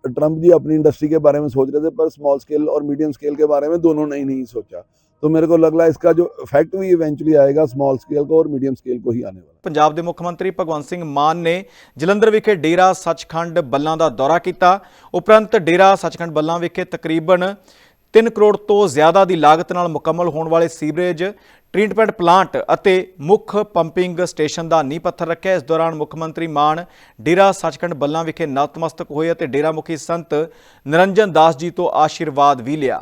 ट्रंप जी अपनी इंडस्ट्री के बारे में सोच रहे थे पर स्मॉल स्केल और मीडियम स्केल के बारे में दोनों ने ही नहीं सोचा तो मेरे को लग रहा है इसका जो इफेक्ट भी इवेंचुअली आएगा स्मॉल स्केल को और मीडियम स्केल को ही आने वाला ਪੰਜਾਬ ਦੇ ਮੁੱਖ ਮੰਤਰੀ ਭਗਵੰਤ ਸਿੰਘ ਮਾਨ ਨੇ ਜਲੰਧਰ ਵਿਖੇ ਡੇਰਾ ਸੱਚਖੰਡ ਬੱਲਾਂ ਦਾ ਦੌਰਾ ਕੀਤਾ ਉਪਰੰਤ ਡੇਰਾ ਸੱਚਖੰਡ ਬੱਲਾਂ ਵਿਖੇ ਤਕਰੀਬਨ 3 ਕਰੋੜ ਤੋਂ ਜ਼ਿਆਦਾ ਦੀ ਲਾਗਤ ਨਾਲ ਮੁਕੰਮਲ ਹੋਣ ਵਾਲੇ ਸੀਵਰੇਜ ਟ੍ਰੀਟਮੈਂਟ ਪਲਾਂਟ ਅਤੇ ਮੁੱਖ ਪੰਪਿੰਗ ਸਟੇਸ਼ਨ ਦਾ ਨੀਂਹ ਪੱਥਰ ਰੱਖਿਆ। ਇਸ ਦੌਰਾਨ ਮੁੱਖ ਮੰਤਰੀ ਮਾਨ ਡੇਰਾ ਸੱਚਖੰਡ ਬੱਲਾਂ ਵਿਖੇ ਨਤਮਸਤਕ ਹੋਏ ਅਤੇ ਡੇਰਾ ਮੁਖੀ ਸੰਤ ਨਿਰੰਜਨ ਦਾਸ ਜੀ ਤੋਂ ਆਸ਼ੀਰਵਾਦ ਵੀ ਲਿਆ।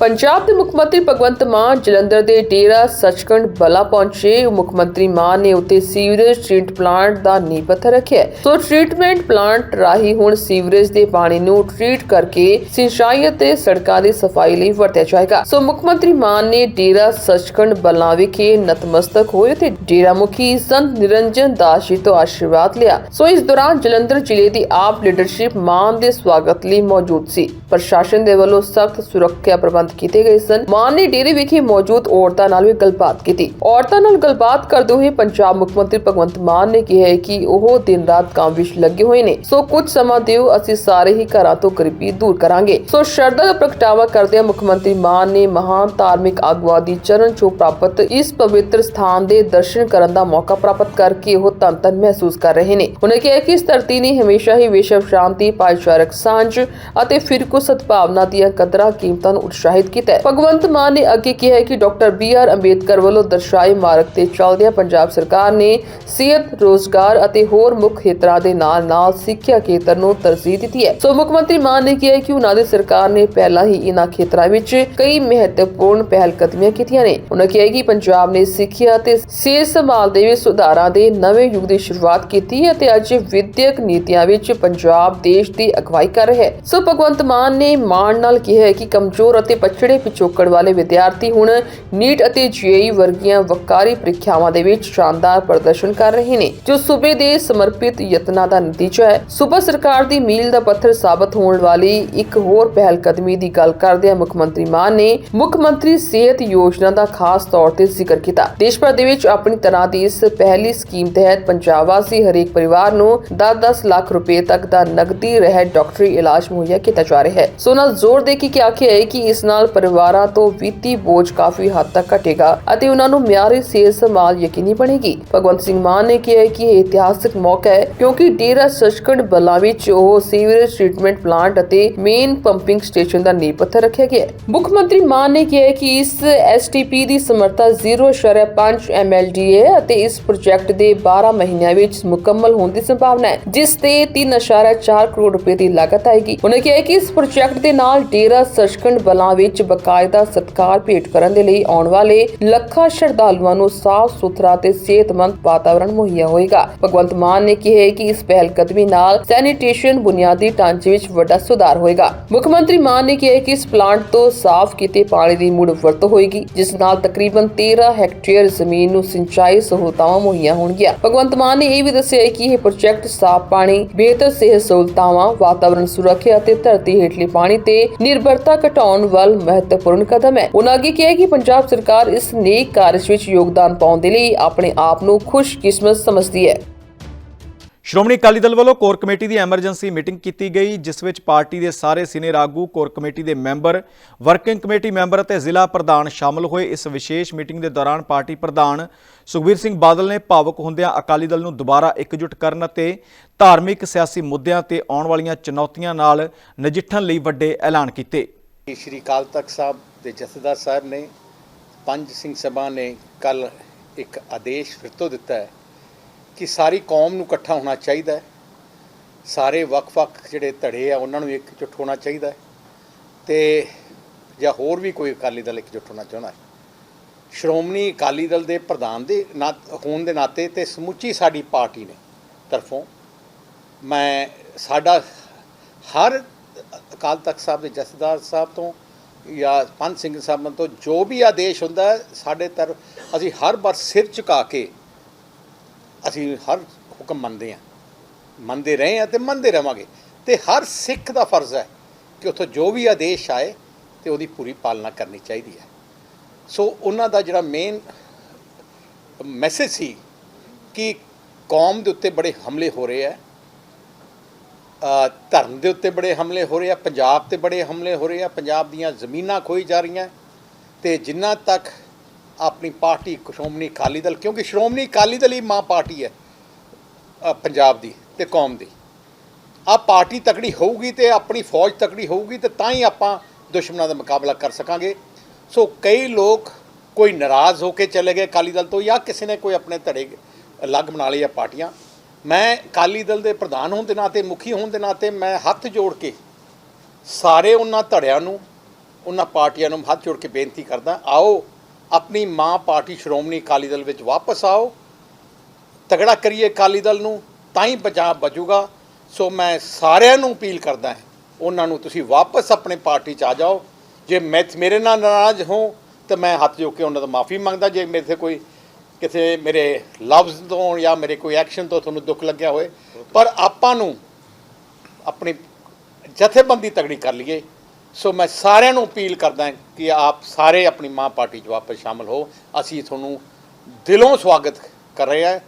ਪੰਜਾਬ ਦੇ ਮੁੱਖ ਮੰਤਰੀ ਭਗਵੰਤ ਮਾਨ ਜਲੰਧਰ ਦੇ ਡੇਰਾ ਸੱਚਖੰਡ ਬਲਾ ਪਹੁੰਚੇ। ਮੁੱਖ ਮੰਤਰੀ ਮਾਨ ਨੇ ਉੱਤੇ ਸੀਵਰੇਜ ਟ੍ਰੀਟ ਪਲਾਂਟ ਦਾ ਨੀਂਹ ਪੱਥਰ ਰੱਖਿਆ। ਸੋ ਟ੍ਰੀਟਮੈਂਟ ਪਲਾਂਟ ਰਾਹੀਂ ਹੁਣ ਸੀਵਰੇਜ ਦੇ ਪਾਣੀ ਨੂੰ ਟ੍ਰੀਟ ਕਰਕੇ ਸਿੰਚਾਈ ਅਤੇ ਸੜਕਾਂ ਦੀ ਸਫ਼ਾਈ ਲਈ ਵਰਤਿਆ ਜਾਏਗਾ। ਸੋ ਮੁੱਖ ਮੰਤਰੀ ਮਾਨ ਨੇ ਡੇਰਾ ਸੱਚਖੰਡ ਬਲਾ ਵਿਖੇ ਨਤਮਸਤਕ ਹੋਏ ਤੇ ਡੇਰਾ ਮੁਖੀ ਸੰਤ ਨਿਰੰਜਨ ਦਾਸ ਜੀ ਤੋਂ ਆਸ਼ੀਰਵਾਦ ਲਿਆ। ਸੋ ਇਸ ਦੌਰਾਨ ਜਲੰਧਰ ਜ਼ਿਲ੍ਹੇ ਦੀ ਆਪ ਲੀਡਰਸ਼ਿਪ ਮਾਨ ਦੇ ਸਵਾਗਤ ਲਈ ਮੌਜੂਦ ਸੀ। ਪ੍ਰਸ਼ਾਸਨ ਦੇ ਵੱਲੋਂ ਸਖਤ ਸੁਰੱਖਿਆ ਪ੍ਰਬੰਧ ਕੀਤੇ ਗਏ ਸਨ। ਮਾਨ ਨੇ ਡੇਰੇ ਵਿਖੇ ਮੌਜੂਦ ਔਰਤਾਂ ਨਾਲ ਵੀ ਗੱਲਬਾਤ ਕੀਤੀ। ਔਰਤਾਂ ਨਾਲ ਗੱਲਬਾਤ ਕਰਦੇ ਹੋਏ ਪੰਜਾਬ ਮੁੱਖ ਮੰਤਰੀ ਭਗਵੰਤ ਮਾਨ ਨੇ ਕਿਹਾ ਕਿ ਉਹ ਦਿਨ ਰਾਤ ਕੰਮ ਵਿੱਚ ਲੱਗੇ ਹੋਏ ਨੇ। ਸੋ ਕੁਝ ਸਮਾਂ ਦਿਓ, ਅਸੀਂ ਸਾਰੇ ਹੀ ਘਰਾਂ ਤੋਂ ਗਰੀਬੀ ਦੂਰ ਕਰਾਂਗੇ। ਸੋ ਸ਼ਰਧਾ ਦਾ ਪ੍ਰਗਟਾਵਾ ਕਰਦਿਆਂ ਮੁੱਖ ਮੰਤਰੀ ਮਾਨ ਨੇ ਮਹਾਨ ਧਾਰਮਿਕ ਆਗੂਆਂ ਦੀ ਚਰਨ ਛੋਹ ਪ੍ਰਾਪਤ ਇਸ ਪਵਿੱਤਰ ਸਥਾਨ ਦੇ ਦਰਸ਼ਨ ਕਰਨ ਦਾ ਮੌਕਾ ਪ੍ਰਾਪਤ ਕਰਕੇ ਉਹ ਧੰਨ ਧੰਨ ਮਹਿਸੂਸ ਕਰ ਰਹੇ ਨੇ। ਉਹਨਾਂ ਕਿਹਾ ਕਿ ਇਸ ਧਰਤੀ ਨੇ ਹਮੇਸ਼ਾ ਹੀ ਵਿਸ਼ਵ ਸ਼ਾਂਤੀ, ਭਾਈਚਾਰਕ ਸਾਂਝ ਅਤੇ ਫਿਰਕੂ ਸਦਭਾਵਨਾ ਦੀਆਂ ਕਦਰਾਂ ਕੀਮਤਾਂ ਨੂੰ ਉਤਸ਼ਾਹਿਤ ਕੀਤਾ ਹੈ। ਭਗਵੰਤ ਮਾਨ ਨੇ ਅੱਗੇ ਕਿਹਾ ਹੈ ਕਿ ਡਾਕਟਰ ਬੀ ਆਰ ਅੰਬੇਦਕਰ ਵੱਲੋਂ ਦਰਸਾਏ ਮਾਰਗ ਤੇ ਚੱਲਦਿਆਂ ਪੰਜਾਬ ਸਰਕਾਰ ਨੇ ਸਿਹਤ, ਰੋਜ਼ਗਾਰ ਅਤੇ ਹੋਰ ਮੁੱਖ ਖੇਤਰਾਂ ਦੇ ਨਾਲ-ਨਾਲ ਸਿੱਖਿਆ ਖੇਤਰ ਨੂੰ ਤਰਜੀਹ ਦਿੱਤੀ ਹੈ। ਸੋ ਮੁੱਖ ਮੰਤਰੀ ਮਾਨ ਨੇ ਕਿਹਾ ਕਿ ਉਹਨਾਂ ਦੀ ਸਰਕਾਰ ਨੇ ਪਹਿਲਾਂ ਹੀ ਇਨ੍ਹਾਂ ਖੇਤਰਾਂ ਵਿੱਚ ਕਈ ਮਹੱਤਵਪੂਰਨ ਪਹਿਲ ਕਦਮੀਆਂ ਕੀਤੀਆਂ ਨੇ। ਉਹਨਾਂ ਕਿਹਾ ਕਿ ਪੰਜਾਬ ਨੇ ਸਿੱਖਿਆ ਤੇ ਸਿਹਤ ਸੰਭਾਲ ਦੇ ਵਿੱਚ ਸੁਧਾਰਾਂ ਦੇ ਨਵੇਂ ਯੁੱਗ ਦੀ ਸ਼ੁਰੂਆਤ ਕੀਤੀ ਹੈ ਤੇ ਅੱਜ ਵਿਦਿਅਕ ਨੀਤੀਆਂ ਵਿੱਚ ਪੰਜਾਬ ਦੇਸ਼ ਦੀ ਅਗਵਾਈ ਕਰ ਰਿਹਾ ਹੈ। ਸੋ ਭਗਵੰਤ ਮਾਨ ਨੇ ਮਾਣ ਨਾਲ ਕਿਹਾ ਹੈ ਕਿ ਕਮਜ਼ੋਰ ਅਤੇ ਪਛੜੇ ਪਿਛੋਕੜ ਵਾਲੇ ਵਿਦਿਆਰਥੀ ਹੁਣ ਨੀਟ ਅਤੇ ਜੀਈ ਵਰਗੀਆਂ ਵਕਾਰੀ ਪ੍ਰੀਖਿਆਵਾਂ ਦੇ ਵਿੱਚ ਸ਼ਾਨਦਾਰ ਪ੍ਰਦਰਸ਼ਨ ਕਰ ਰਹੇ ਨੇ, ਜੋ ਸੂਬੇ ਦੇ ਸਮਰਪਿਤ ਯਤਨਾਂ ਦਾ ਨਤੀਜਾ ਹੈ। ਸੂਬਾ ਸਰਕਾਰ ਦੀ ਮੀਲ ਦਾ ਪੱਥਰ ਸਾਬਤ ਹੋਣ ਵਾਲੀ ਇੱਕ ਹੋਰ ਪਹਿਲ ਕਦਮੀ ਦੀ ਗੱਲ ਕਰਦਿਆਂ ਮੁੱਖ ਮੰਤਰੀ ਮਾਨ ਨੇ ਮੁੱਖ ਮੰਤਰੀ ਸਿਹਤ ਯੋਜਨਾ ਦਾ ਖਾਸ ਤੌਰ ਤੇ ਜ਼ਿਕਰ ਕੀਤਾ। ਦੇਸ਼ ਭਰ ਦੇ ਵਿੱਚ ਆਪਣੀ ਤਰ੍ਹਾਂ ਦੀ ਇਸ ਪਹਿਲੀ ਸਕੀਮ ਤਹਿਤ ਪੰਜਾਬ ਵਾਸੀ ਹਰੇਕ ਪਰਿਵਾਰ ਨੂੰ 10-10 ਲੱਖ ਰੁਪਏ ਤੱਕ ਦਾ ਨਗਦੀ ਰਹਿਤ ਡਾਕਟਰੀ ਇਲਾਜ ਮੁਹੱਈਆ ਕੀਤਾ ਜਾ ਰਿਹਾ ਹੈ। ਸੋ ਨਾਲ ਜ਼ੋਰ ਦੇ ਕੇ ਆਖਿਆ ਹੈ ਕਿ ਇਸ ਨਾਲ ਪਰਿਵਾਰਾਂ ਤੋਂ ਵਿੱਤੀ ਬੋਝ ਕਾਫੀ ਹੱਦ ਤੱਕ ਘਟੇਗਾ ਅਤੇ ਉਹਨਾਂ ਨੂੰ ਮਿਆਰੀ ਸਿਹਤ ਸੰਭਾਲ ਯਕੀਨੀ ਬਣੇਗੀ। ਭਗਵੰਤ ਸਿੰਘ ਮਾਨ ਨੇ ਕਿਹਾ ਕਿ ਇਹ ਇਤਿਹਾਸਕ ਮੌਕਾ ਹੈ ਕਿਉਂਕਿ ਡੇਰਾ ਸੱਚਖੰਡ ਬਲਾ ਵਿੱਚ ਉਹ ਸੀਵਰੇਜ ਟ੍ਰੀਟਮੈਂਟ ਪਲਾਂਟ ਅਤੇ ਮੇਨ ਪੰਪਿੰਗ ਸਟੇਸ਼ਨ ਦਾ ਨੀਂਹ ਪੱਥਰ ਰੱਖਿਆ ਗਿਆ ਹੈ। ਮੁੱਖ ਮੰਤਰੀ ਮਾਨ ਨੇ ਕਿਹਾ ਕਿ ਇਸ ਐਸਟੀਪੀ ਦੀ ਸਮਰੱਥਾ 0.5 MLD ਅਤੇ ਇਸ ਪ੍ਰੋਜੈਕਟ ਦੇ 12 ਮਹੀਨਿਆਂ ਵਿੱਚ ਮੁਕੰਮਲ ਹੋਣ ਦੀ ਸੰਭਾਵਨਾ ਹੈ, ਜਿਸ ਤੇ 3.4 ਕਰੋੜ ਰੁਪਏ ਦੀ ਲਾਗਤ ਆਏਗੀ। ਉਹਨਾਂ ਕਿਹਾ ਕਿ ਇਸ ਪ੍ਰੋਜੈਕਟ ਦੇ ਨਾਲ ਡੇਰਾ ਸੱਚਖੰਡ ਬਲਾਂ ਵਿੱਚ ਬਕਾਇਦਾ ਸਤਕਾਰ ਭੇਟ ਕਰਨ ਦੇ ਲਈ ਆਉਣ ਵਾਲੇ ਲੱਖਾਂ ਸ਼ਰਧਾਲੂਆਂ ਨੂੰ ਸਾਫ਼ ਸੁਥਰਾ ਤੇ ਸਿਹਤਮੰਦ ਵਾਤਾਵਰਣ ਮੁਹੱਈਆ ਹੋਏਗਾ। ਭਗਵੰਤ ਮਾਨ ਨੇ ਕਿਹਾ ਕਿ ਇਸ ਪਹਿਲ ਕਦਮੀ ਨਾਲ ਸੈਨੀਟੇਸ਼ਨ ਬੁਨਿਆਦੀ ਢਾਂਚੇ ਵਿੱਚ ਵੱਡਾ ਸੁਧਾਰ ਹੋਏਗਾ। ਮੁੱਖ ਮੰਤਰੀ ਮਾਨ ਨੇ ਕਿਹਾ ਕਿ ਇਸ ਪਲਾਂਟ ਤੋਂ ਸਾਫ਼ ਕੀਤੇ ਪਾਣੀ ਦੀ ਮੁੜ ਵਰਤੋਂ ਹੋਏਗੀ, ਜਿਸ ਨਾਲ ਤਕਰੀਬਨ 13 ਹੈਕਟੇਅਰ ਜ਼ਮੀਨ ਨੂੰ ਸਿੰਚਾਈ ਸਹੂਲਤਾਂ ਮੁਹੱਈਆ ਹੋਣਗੀਆਂ। ਭਗਵੰਤ ਮਾਨ ਨੇ ਇਹ ਵੀ ਦੱਸਿਆ ਹੈ ਕਿ ਇਹ ਪ੍ਰੋਜੈਕਟ ਸਾਫ਼ ਪਾਣੀ, ਬਿਹਤਰ ਸਿਹਤ ਸਹੂਲਤਾਵਾਂ, ਵਾਤਾਵਰਣ ਸੁਰੱਖਿਆ ਅਤੇ ਧਰਤੀ ਹੇਠਲੇ ਪਾਣੀ ਤੇ ਨਿਰਭਰਤਾ ਘਟਾਉਣ ਵੱਲ ਮਹੱਤਵਪੂਰਨ ਕਦਮ ਹੈ। ਉਹਨਾਂ ਅੱਗੇ ਕਿਹਾ ਕਿ ਪੰਜਾਬ ਸਰਕਾਰ ਇਸ ਨੇਕ ਕਾਰਜ ਵਿੱਚ ਯੋਗਦਾਨ ਪਾਉਣ ਦੇ ਲਈ ਆਪਣੇ ਆਪ ਨੂੰ ਖੁਸ਼ਕਿਸਮਤ ਸਮਝਦੀ ਹੈ। ਸ਼੍ਰੋਮਣੀ ਅਕਾਲੀ ਦਲ ਵੱਲੋਂ ਕੋਰ ਕਮੇਟੀ ਦੀ ਐਮਰਜੈਂਸੀ ਮੀਟਿੰਗ ਕੀਤੀ ਗਈ, ਜਿਸ ਵਿੱਚ ਪਾਰਟੀ ਦੇ ਸਾਰੇ ਸੀਨੀਅਰ ਆਗੂ, ਕੋਰ ਕਮੇਟੀ ਦੇ ਮੈਂਬਰ, ਵਰਕਿੰਗ ਕਮੇਟੀ ਮੈਂਬਰ ਅਤੇ ਜ਼ਿਲ੍ਹਾ ਪ੍ਰਧਾਨ ਸ਼ਾਮਲ ਹੋਏ। ਇਸ ਵਿਸ਼ੇਸ਼ ਮੀਟਿੰਗ ਦੇ ਦੌਰਾਨ ਪਾਰਟੀ ਪ੍ਰਧਾਨ ਸੁਖਬੀਰ ਸਿੰਘ ਬਾਦਲ ਨੇ ਭਾਵੁਕ ਹੁੰਦਿਆਂ ਅਕਾਲੀ ਦਲ ਨੂੰ ਦੁਬਾਰਾ ਇਕਜੁੱਟ ਕਰਨ ਅਤੇ ਧਾਰਮਿਕ ਸਿਆਸੀ ਮੁੱਦਿਆਂ ਤੇ ਆਉਣ ਵਾਲੀਆਂ ਚੁਣੌਤੀਆਂ ਨਾਲ ਨਜਿੱਠਣ ਲਈ ਵੱਡੇ ਐਲਾਨ ਕੀਤੇ। ਸ਼੍ਰੀ ਅਕਾਲ ਤਖਤ ਸਾਹਿਬ ਦੇ ਜਥੇਦਾਰ ਸਾਹਿਬ ਨੇ, ਪੰਜ ਸਿੰਘ ਸਭਾ ਨੇ ਕੱਲ ਇੱਕ ਆਦੇਸ਼ ਫਿਰ ਤੋਂ ਦਿੱਤਾ ਹੈ ਕਿ ਸਾਰੀ ਕੌਮ ਨੂੰ ਇਕੱਠਾ ਹੋਣਾ ਚਾਹੀਦਾ ਹੈ। ਸਾਰੇ ਵੱਖ-ਵੱਖ ਜਿਹੜੇ ਧੜੇ ਆ, ਉਹਨਾਂ ਨੂੰ ਇਕਜੁੱਟ ਹੋਣਾ ਚਾਹੀਦਾ ਹੈ ਤੇ ਜਾਂ ਹੋਰ ਵੀ ਕੋਈ ਅਕਾਲੀ ਦਲ ਇਕਜੁੱਟ ਹੋਣਾ ਚਾਹੁੰਦਾ ਹੈ। ਸ਼੍ਰੋਮਣੀ ਅਕਾਲੀ ਦਲ ਦੇ ਪ੍ਰਧਾਨ ਦੇ ਨਾ, ਹੋਣ ਦੇ ਨਾਤੇ ਤੇ ਸਮੁੱਚੀ ਸਾਡੀ ਪਾਰਟੀ ਨੇ ਤਰਫੋਂ, ਮੈਂ ਸਾਡਾ ਹਰ ਅਕਾਲ ਤਖਤ ਸਾਹਿਬ ਦੇ ਜਥੇਦਾਰ ਸਾਹਿਬ ਤੋਂ ਜਾਂ ਪੰਜ ਸਿੰਘ ਸਾਹਿਬਾਂ ਤੋਂ ਜੋ ਵੀ ਆਦੇਸ਼ ਹੁੰਦਾ ਸਾਡੇ ਤਰ ਅਸੀਂ ਹਰ ਵਾਰ ਸਿਰ ਝੁਕਾ ਕੇ ਅਸੀਂ ਹਰ ਹੁਕਮ ਮੰਨਦੇ ਹਾਂ। ਮੰਨਦੇ ਰਹੇ ਹਾਂ ਤੇ ਮੰਨਦੇ ਰਵਾਂਗੇ। ਤੇ ਹਰ ਸਿੱਖ ਦਾ ਫਰਜ਼ ਹੈ ਕਿ ਉੱਥੋਂ ਜੋ ਵੀ ਆਦੇਸ਼ ਆਏ ਤੇ ਉਹਦੀ ਪੂਰੀ ਪਾਲਣਾ ਕਰਨੀ ਚਾਹੀਦੀ ਹੈ। ਸੋ ਉਹਨਾਂ ਦਾ ਜਿਹੜਾ ਮੇਨ ਮੈਸੇਜ ਸੀ ਕਿ ਕੌਮ ਦੇ ਉੱਤੇ ਬੜੇ ਹਮਲੇ ਹੋ ਰਹੇ ਆ ਧਰਮ ਦੇ ਉੱਤੇ ਬੜੇ ਹਮਲੇ ਹੋ ਰਹੇ ਆ, ਪੰਜਾਬ ਤੇ ਬੜੇ ਹਮਲੇ ਹੋ ਰਹੇ ਆ, ਪੰਜਾਬ ਦੀਆਂ ਜ਼ਮੀਨਾਂ ਖੋਈ ਜਾ ਰਹੀਆਂ। ਤੇ ਜਿੰਨਾ ਤੱਕ ਆਪਣੀ ਪਾਰਟੀ ਸ਼੍ਰੋਮਣੀ ਅਕਾਲੀ ਦਲ, ਕਿਉਂਕਿ ਸ਼੍ਰੋਮਣੀ ਅਕਾਲੀ ਦਲ ਹੀ ਮਾਂ ਪਾਰਟੀ ਹੈ ਪੰਜਾਬ ਦੀ ਤੇ ਕੌਮ ਦੀ। ਆ ਪਾਰਟੀ ਤਕੜੀ ਹੋਊਗੀ ਤੇ ਆਪਣੀ ਫੌਜ ਤਕੜੀ ਹੋਊਗੀ ਤੇ ਤਾਂ ਹੀ ਆਪਾਂ ਦੁਸ਼ਮਣਾਂ ਦਾ ਮੁਕਾਬਲਾ ਕਰ ਸਕਾਂਗੇ। ਸੋ ਕਈ ਲੋਕ ਕੋਈ ਨਾਰਾਜ਼ ਹੋ ਕੇ ਚਲੇ ਗਏ ਅਕਾਲੀ ਦਲ ਤੋਂ ਜਾਂ ਕਿਸੇ ਨੇ ਕੋਈ ਆਪਣੇ ਧੜੇ ਅਲੱਗ ਬਣਾ ਲਏ ਆ ਪਾਰਟੀਆਂ। ਮੈਂ ਅਕਾਲੀ ਦਲ ਦੇ ਪ੍ਰਧਾਨ ਹੋਣ ਦੇ ਨਾਤੇ, ਮੁਖੀ ਹੋਣ ਦੇ ਨਾਤੇ ਮੈਂ ਹੱਥ ਜੋੜ ਕੇ ਸਾਰੇ ਉਹਨਾਂ ਧੜਿਆਂ ਨੂੰ, ਉਹਨਾਂ ਪਾਰਟੀਆਂ ਨੂੰ ਹੱਥ ਜੋੜ ਕੇ ਬੇਨਤੀ ਕਰਦਾ, ਆਓ, ਆਪਣੀ ਮਾਂ ਪਾਰਟੀ ਸ਼੍ਰੋਮਣੀ ਅਕਾਲੀ ਦਲ ਵਿੱਚ ਵਾਪਸ ਆਓ, ਤਗੜਾ ਕਰੀਏ ਅਕਾਲੀ ਦਲ ਨੂੰ, ਤਾਂ ਹੀ ਪੰਜਾਬ ਬਚੂਗਾ ਸੋ ਮੈਂ ਸਾਰਿਆਂ ਨੂੰ ਅਪੀਲ ਕਰਦਾ ਹਾਂ, ਉਹਨਾਂ ਨੂੰ ਤੁਸੀਂ ਵਾਪਸ ਆਪਣੇ ਪਾਰਟੀ 'ਚ ਆ ਜਾਓ। ਜੇ ਮੈਂ, ਮੇਰੇ ਨਾਲ ਨਾਰਾਜ਼ ਹੋ, ਤਾਂ ਮੈਂ ਹੱਥ ਜੋੜ ਕੇ ਉਹਨਾਂ ਦਾ ਮਾਫੀ ਮੰਗਦਾ, ਜੇ ਮੇਰੇ ਤੇ ਕੋਈ ਕਿਸੇ ਮੇਰੇ ਲਫ਼ਜ਼ ਤੋਂ ਜਾਂ ਮੇਰੇ ਕੋਈ ਐਕਸ਼ਨ ਤੋਂ ਤੁਹਾਨੂੰ ਦੁੱਖ ਲੱਗਿਆ ਹੋਏ ਪਰ ਆਪਾਂ ਨੂੰ ਆਪਣੀ ਜਥੇਬੰਦੀ ਤਗੜੀ ਕਰ ਲਈਏ। ਸੋ ਮੈਂ ਸਾਰਿਆਂ ਨੂੰ ਅਪੀਲ ਕਰਦਾ ਕਿ ਆਪ ਸਾਰੇ ਆਪਣੀ ਮਾਂ ਪਾਰਟੀ 'ਚ ਵਾਪਸ ਸ਼ਾਮਲ ਹੋ। ਅਸੀਂ ਤੁਹਾਨੂੰ ਦਿਲੋਂ ਸਵਾਗਤ ਕਰ ਰਹੇ ਹਾਂ।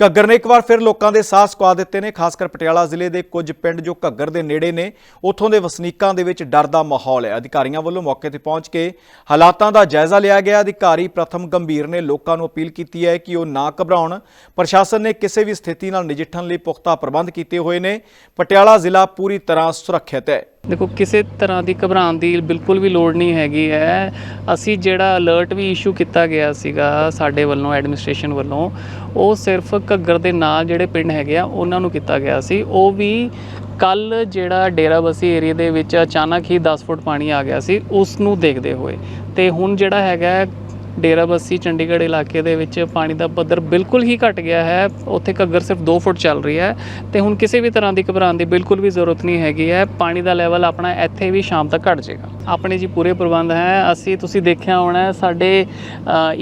ਘੱਗਰ ਨੇ ਇੱਕ ਵਾਰ ਫਿਰ ਲੋਕਾਂ ਦੇ ਸਾਹ ਸੁਕਾ ਦਿੱਤੇ ਨੇ ਖਾਸ ਕਰ ਪਟਿਆਲਾ ਜ਼ਿਲ੍ਹੇ ਦੇ ਕੁਝ ਪਿੰਡ ਜੋ ਘੱਗਰ ਦੇ ਨੇੜੇ ਨੇ, ਉੱਥੋਂ ਦੇ ਵਸਨੀਕਾਂ ਦੇ ਵਿੱਚ ਡਰ ਦਾ ਮਾਹੌਲ ਹੈ। ਅਧਿਕਾਰੀਆਂ ਵੱਲੋਂ ਮੌਕੇ ਤੇ ਪਹੁੰਚ ਕੇ ਹਾਲਾਤਾਂ ਦਾ ਜਾਇਜ਼ਾ ਲਿਆ ਗਿਆ। ਅਧਿਕਾਰੀ ਪ੍ਰਥਮ ਗੰਭੀਰ ਨੇ ਲੋਕਾਂ ਨੂੰ ਅਪੀਲ ਕੀਤੀ ਹੈ ਕਿ ਉਹ ਨਾ ਘਬਰਾਉਣ। ਪ੍ਰਸ਼ਾਸਨ ਨੇ ਕਿਸੇ ਵੀ ਸਥਿਤੀ ਨਾਲ ਨਜਿੱਠਣ ਲਈ ਪੁਖਤਾ ਪ੍ਰਬੰਧ ਕੀਤੇ ਹੋਏ ਨੇ। ਪਟਿਆਲਾ ਜ਼ਿਲ੍ਹਾ ਪੂਰੀ ਤਰ੍ਹਾਂ ਸੁਰੱਖਿਅਤ ਹੈ। ਦੇਖੋ, ਕਿਸੇ ਤਰ੍ਹਾਂ ਦੀ ਘਬਰਾਉਣ ਦੀ ਬਿਲਕੁਲ ਵੀ ਲੋੜ ਨਹੀਂ ਹੈਗੀ ਹੈ। ਅਸੀਂ ਜਿਹੜਾ ਅਲਰਟ ਵੀ ਇਸ਼ੂ ਕੀਤਾ ਗਿਆ ਸੀਗਾ ਸਾਡੇ ਵੱਲੋਂ ਐਡਮਿਨਿਸਟ੍ਰੇਸ਼ਨ ਵੱਲੋਂ, ਉਹ ਸਿਰਫ ਘੱਗਰ ਦੇ ਨਾਲ ਜਿਹੜੇ ਪਿੰਡ ਹੈਗੇ ਆ, ਉਹਨਾਂ ਨੂੰ ਕੀਤਾ ਗਿਆ ਸੀ। ਉਹ ਵੀ ਕੱਲ ਜਿਹੜਾ ਡੇਰਾਬੱਸੀ ਏਰੀਆ ਦੇ ਵਿੱਚ ਅਚਾਨਕ ਹੀ 10 ਫੁੱਟ ਪਾਣੀ ਆ ਗਿਆ ਸੀ, ਉਸ ਨੂੰ ਦੇਖਦੇ ਹੋਏ। ਤੇ ਹੁਣ ਜਿਹੜਾ ਹੈਗਾ ਹੈ, ਡੇਰਾਬੱਸੀ ਚੰਡੀਗੜ੍ਹ ਇਲਾਕੇ ਦੇ ਵਿੱਚ ਪਾਣੀ ਦਾ ਪੱਧਰ ਬਿਲਕੁਲ ਹੀ ਘਟ ਗਿਆ ਹੈ। ਉੱਥੇ ਘੱਗਰ ਸਿਰਫ 2 ਫੁੱਟ ਚੱਲ ਰਹੀ ਹੈ ਤੇ ਹੁਣ ਕਿਸੇ ਵੀ ਤਰ੍ਹਾਂ ਦੀ ਘਬਰਾਉਣ ਦੀ ਬਿਲਕੁਲ ਵੀ ਜ਼ਰੂਰਤ ਨਹੀਂ ਹੈਗੀ ਹੈ। ਪਾਣੀ ਦਾ ਲੈਵਲ ਆਪਣਾ ਇੱਥੇ ਵੀ ਸ਼ਾਮ ਤੱਕ ਘਟ ਜਾਏਗਾ। ਆਪਣੇ ਜੀ ਪੂਰੇ ਪ੍ਰਬੰਧ ਹੈ। ਅਸੀਂ ਤੁਸੀਂ ਦੇਖਿਆ ਹੋਣਾ ਸਾਡੇ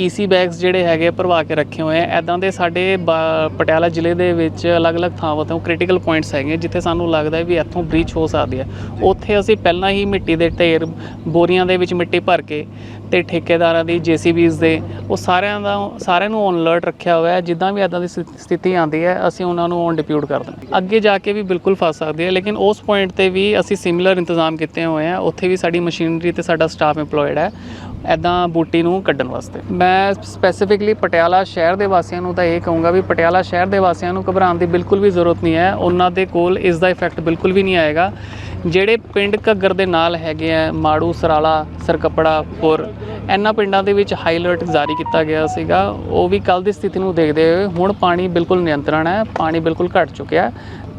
ਈਸੀ ਬੈਗਸ ਜਿਹੜੇ ਹੈਗੇ ਭਰਵਾ ਕੇ ਰੱਖੇ ਹੋਏ ਆ। ਐਦਾਂ ਦੇ ਸਾਡੇ ਪਟਿਆਲਾ ਜ਼ਿਲ੍ਹੇ ਦੇ ਵਿੱਚ ਅਲੱਗ-ਅਲੱਗ ਥਾਵਾਂ ਤੋਂ ਕ੍ਰਿਟੀਕਲ ਪੁਆਇੰਟਸ ਹੈਗੇ ਜਿੱਥੇ ਸਾਨੂੰ ਲੱਗਦਾ ਹੈ ਵੀ ਇੱਥੋਂ ਬ੍ਰੀਚ ਹੋ ਸਕਦੀ ਹੈ। ਉੱਥੇ ਅਸੀਂ ਪਹਿਲਾਂ ਹੀ ਮਿੱਟੀ ਦੇ ਢੇਰ ਬੋਰੀਆਂ ਦੇ ਵਿੱਚ ਮਿੱਟੀ ਭਰ ਕੇ ਤੇ ਠੇਕੇਦਾਰਾਂ ਦੀ ਜੀਸੀਬੀਜ਼ ਦੇ ਉਹ ਸਾਰਿਆਂ ਦਾ ਸਾਰਿਆਂ ਨੂੰ ਔਨ ਅਲਰਟ ਰੱਖਿਆ ਹੋਇਆ ਹੈ। ਜਿੱਦਾਂ ਵੀ ਇਦਾਂ ਦੀ ਸਥਿ- ਸਥਿਤੀ ਆਉਂਦੀ ਹੈ ਅਸੀਂ ਉਹਨਾਂ ਨੂੰ ਔਨ ਡਿਪਿਊਟ ਕਰ ਦਿੰਦੇ ਅੱਗੇ ਜਾ ਕੇ ਵੀ ਬਿਲਕੁਲ ਫਸ ਸਕਦੇ ਆ ਲੇਕਿਨ ਉਸ ਪੁਆਇੰਟ ਤੇ ਵੀ ਅਸੀਂ ਸਿਮਿਲਰ ਇੰਤਜ਼ਾਮ ਕੀਤੇ ਹੋਏ ਆ। ਉੱਥੇ ਵੀ ਸਾਡੀ ਮਸ਼ੀਨਰੀ ਤੇ ਸਾਡਾ ਸਟਾਫ EMPLOYED ਹੈ ਐਦਾਂ ਬੂਟੀ ਨੂੰ ਕੱਢਣ ਵਾਸਤੇ। ਮੈਂ ਸਪੈਸੀਫਿਕਲੀ ਪਟਿਆਲਾ ਸ਼ਹਿਰ ਦੇ ਵਾਸੀਆਂ ਨੂੰ ਤਾਂ ਇਹ ਕਹੂੰਗਾ ਵੀ ਪਟਿਆਲਾ ਸ਼ਹਿਰ ਦੇ ਵਾਸੀਆਂ ਨੂੰ ਘਬਰਾਉਣ ਦੀ ਬਿਲਕੁਲ ਵੀ ਜ਼ਰੂਰਤ ਨਹੀਂ ਹੈ, ਉਹਨਾਂ ਦੇ ਕੋਲ ਇਸ ਦਾ ਇਫੈਕਟ ਬਿਲਕੁਲ ਵੀ ਨਹੀਂ ਆਏਗਾ। ਜਿਹੜੇ ਪਿੰਡ ਘੱਗਰ ਦੇ ਨਾਲ ਹੈਗੇ ਆ, ਮਾੜੂ, ਸਰਾਲਾ, ਸਰਕਪੜਾ, ਪੁਰ, ਇਹਨਾਂ ਪਿੰਡਾਂ ਦੇ ਵਿੱਚ ਹਾਈ ਅਲਰਟ ਜਾਰੀ ਕੀਤਾ ਗਿਆ ਸੀਗਾ। ਉਹ ਵੀ ਕੱਲ ਦੀ ਸਥਿਤੀ ਨੂੰ ਦੇਖਦੇ ਹੋਏ ਹੁਣ ਪਾਣੀ ਬਿਲਕੁਲ ਨਿਯੰਤਰਣ ਹੈ, ਪਾਣੀ ਬਿਲਕੁਲ ਘਟ ਚੁੱਕਿਆ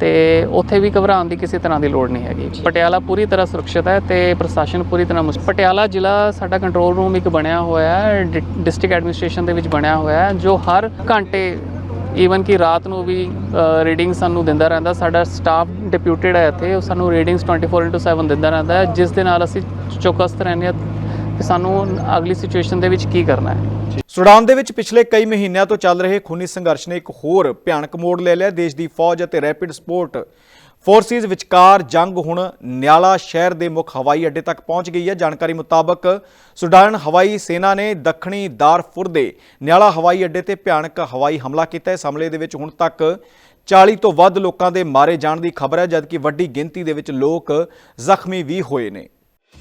ਤੇ ਉੱਥੇ ਵੀ ਘਬਰਾਉਣ ਦੀ ਕਿਸੇ ਤਰ੍ਹਾਂ ਦੀ ਲੋੜ ਨਹੀਂ ਹੈਗੀ। ਪਟਿਆਲਾ ਪੂਰੀ ਤਰ੍ਹਾਂ ਸੁਰੱਖਿਅਤ ਹੈ ਤੇ ਪ੍ਰਸ਼ਾਸਨ ਪੂਰੀ ਤਰ੍ਹਾਂ ਮੁਸ- ਪਟਿਆਲਾ ਜ਼ਿਲ੍ਹਾ ਸਾਡਾ ਕੰਟਰੋਲ ਰੂਮ ਇੱਕ ਬਣਿਆ ਹੋਇਆ ਹੈ ਡਿਸਟ੍ਰਿਕਟ ਐਡਮਿਨਿਸਟ੍ਰੇਸ਼ਨ ਦੇ ਵਿੱਚ ਬਣਿਆ ਹੋਇਆ ਹੈ ਜੋ ਹਰ ਘੰਟੇ ਈਵਨ ਕਿ ਰਾਤ ਨੂੰ ਵੀ ਰੀਡਿੰਗ ਸਾਨੂੰ ਦਿੰਦਾ ਰਹਿੰਦਾ। ਸਾਡਾ ਸਟਾਫ ਡਿਪਿਊਟਡ ਹੈ ਇੱਥੇ ਉਹ ਸਾਨੂੰ ਰੀਡਿੰਗਸ 24/7 ਦਿੰਦਾ ਰਹਿੰਦਾ ਹੈ ਜਿਸ ਦੇ ਨਾਲ ਅਸੀਂ ਚੌਕਸ ਰਹਿੰਦੇ ਹਾਂ। ਕਿ ਸਾਨੂੰ ਅਗਲੀ ਸਿਚੁਏਸ਼ਨ ਦੇ ਵਿੱਚ ਕੀ ਕਰਨਾ ਹੈ। ਸੁਡਾਨ ਦੇ ਵਿੱਚ ਪਿਛਲੇ ਕਈ ਮਹੀਨਿਆਂ ਤੋਂ ਚੱਲ ਰਹੇ ਖੂਨੀ ਸੰਘਰਸ਼ ਨੇ ਇੱਕ ਹੋਰ ਭਿਆਨਕ ਮੋੜ ਲੈ ਲਿਆ। ਦੇਸ਼ ਦੀ ਫੌਜ ਅਤੇ ਰੈਪਿਡ ਸਪੋਰਟ ਫੋਰਸਿਸ ਵਿਚਕਾਰ ਜੰਗ ਹੁਣ ਨਿਆਲਾ ਸ਼ਹਿਰ ਦੇ ਮੁੱਖ ਹਵਾਈ ਅੱਡੇ ਤੱਕ ਪਹੁੰਚ ਗਈ ਹੈ। ਜਾਣਕਾਰੀ ਮੁਤਾਬਕ ਸੁਡਾਨ ਹਵਾਈ ਸੈਨਾ ਨੇ ਦੱਖਣੀ ਦਾਰਫੁਰ ਦੇ ਨਿਆਲਾ ਹਵਾਈ ਅੱਡੇ ਤੇ ਭਿਆਨਕ ਹਵਾਈ ਹਮਲਾ ਕੀਤਾ ਇਸ ਹਮਲੇ ਦੇ ਵਿੱਚ ਹੁਣ ਤੱਕ 40 ਤੋਂ ਵੱਧ ਲੋਕਾਂ ਦੇ ਮਾਰੇ ਜਾਣ ਦੀ ਖਬਰ ਹੈ, ਜਦਕਿ ਵੱਡੀ ਗਿਣਤੀ ਦੇ ਵਿੱਚ ਲੋਕ ਜ਼ਖਮੀ ਵੀ ਹੋਏ ਨੇ।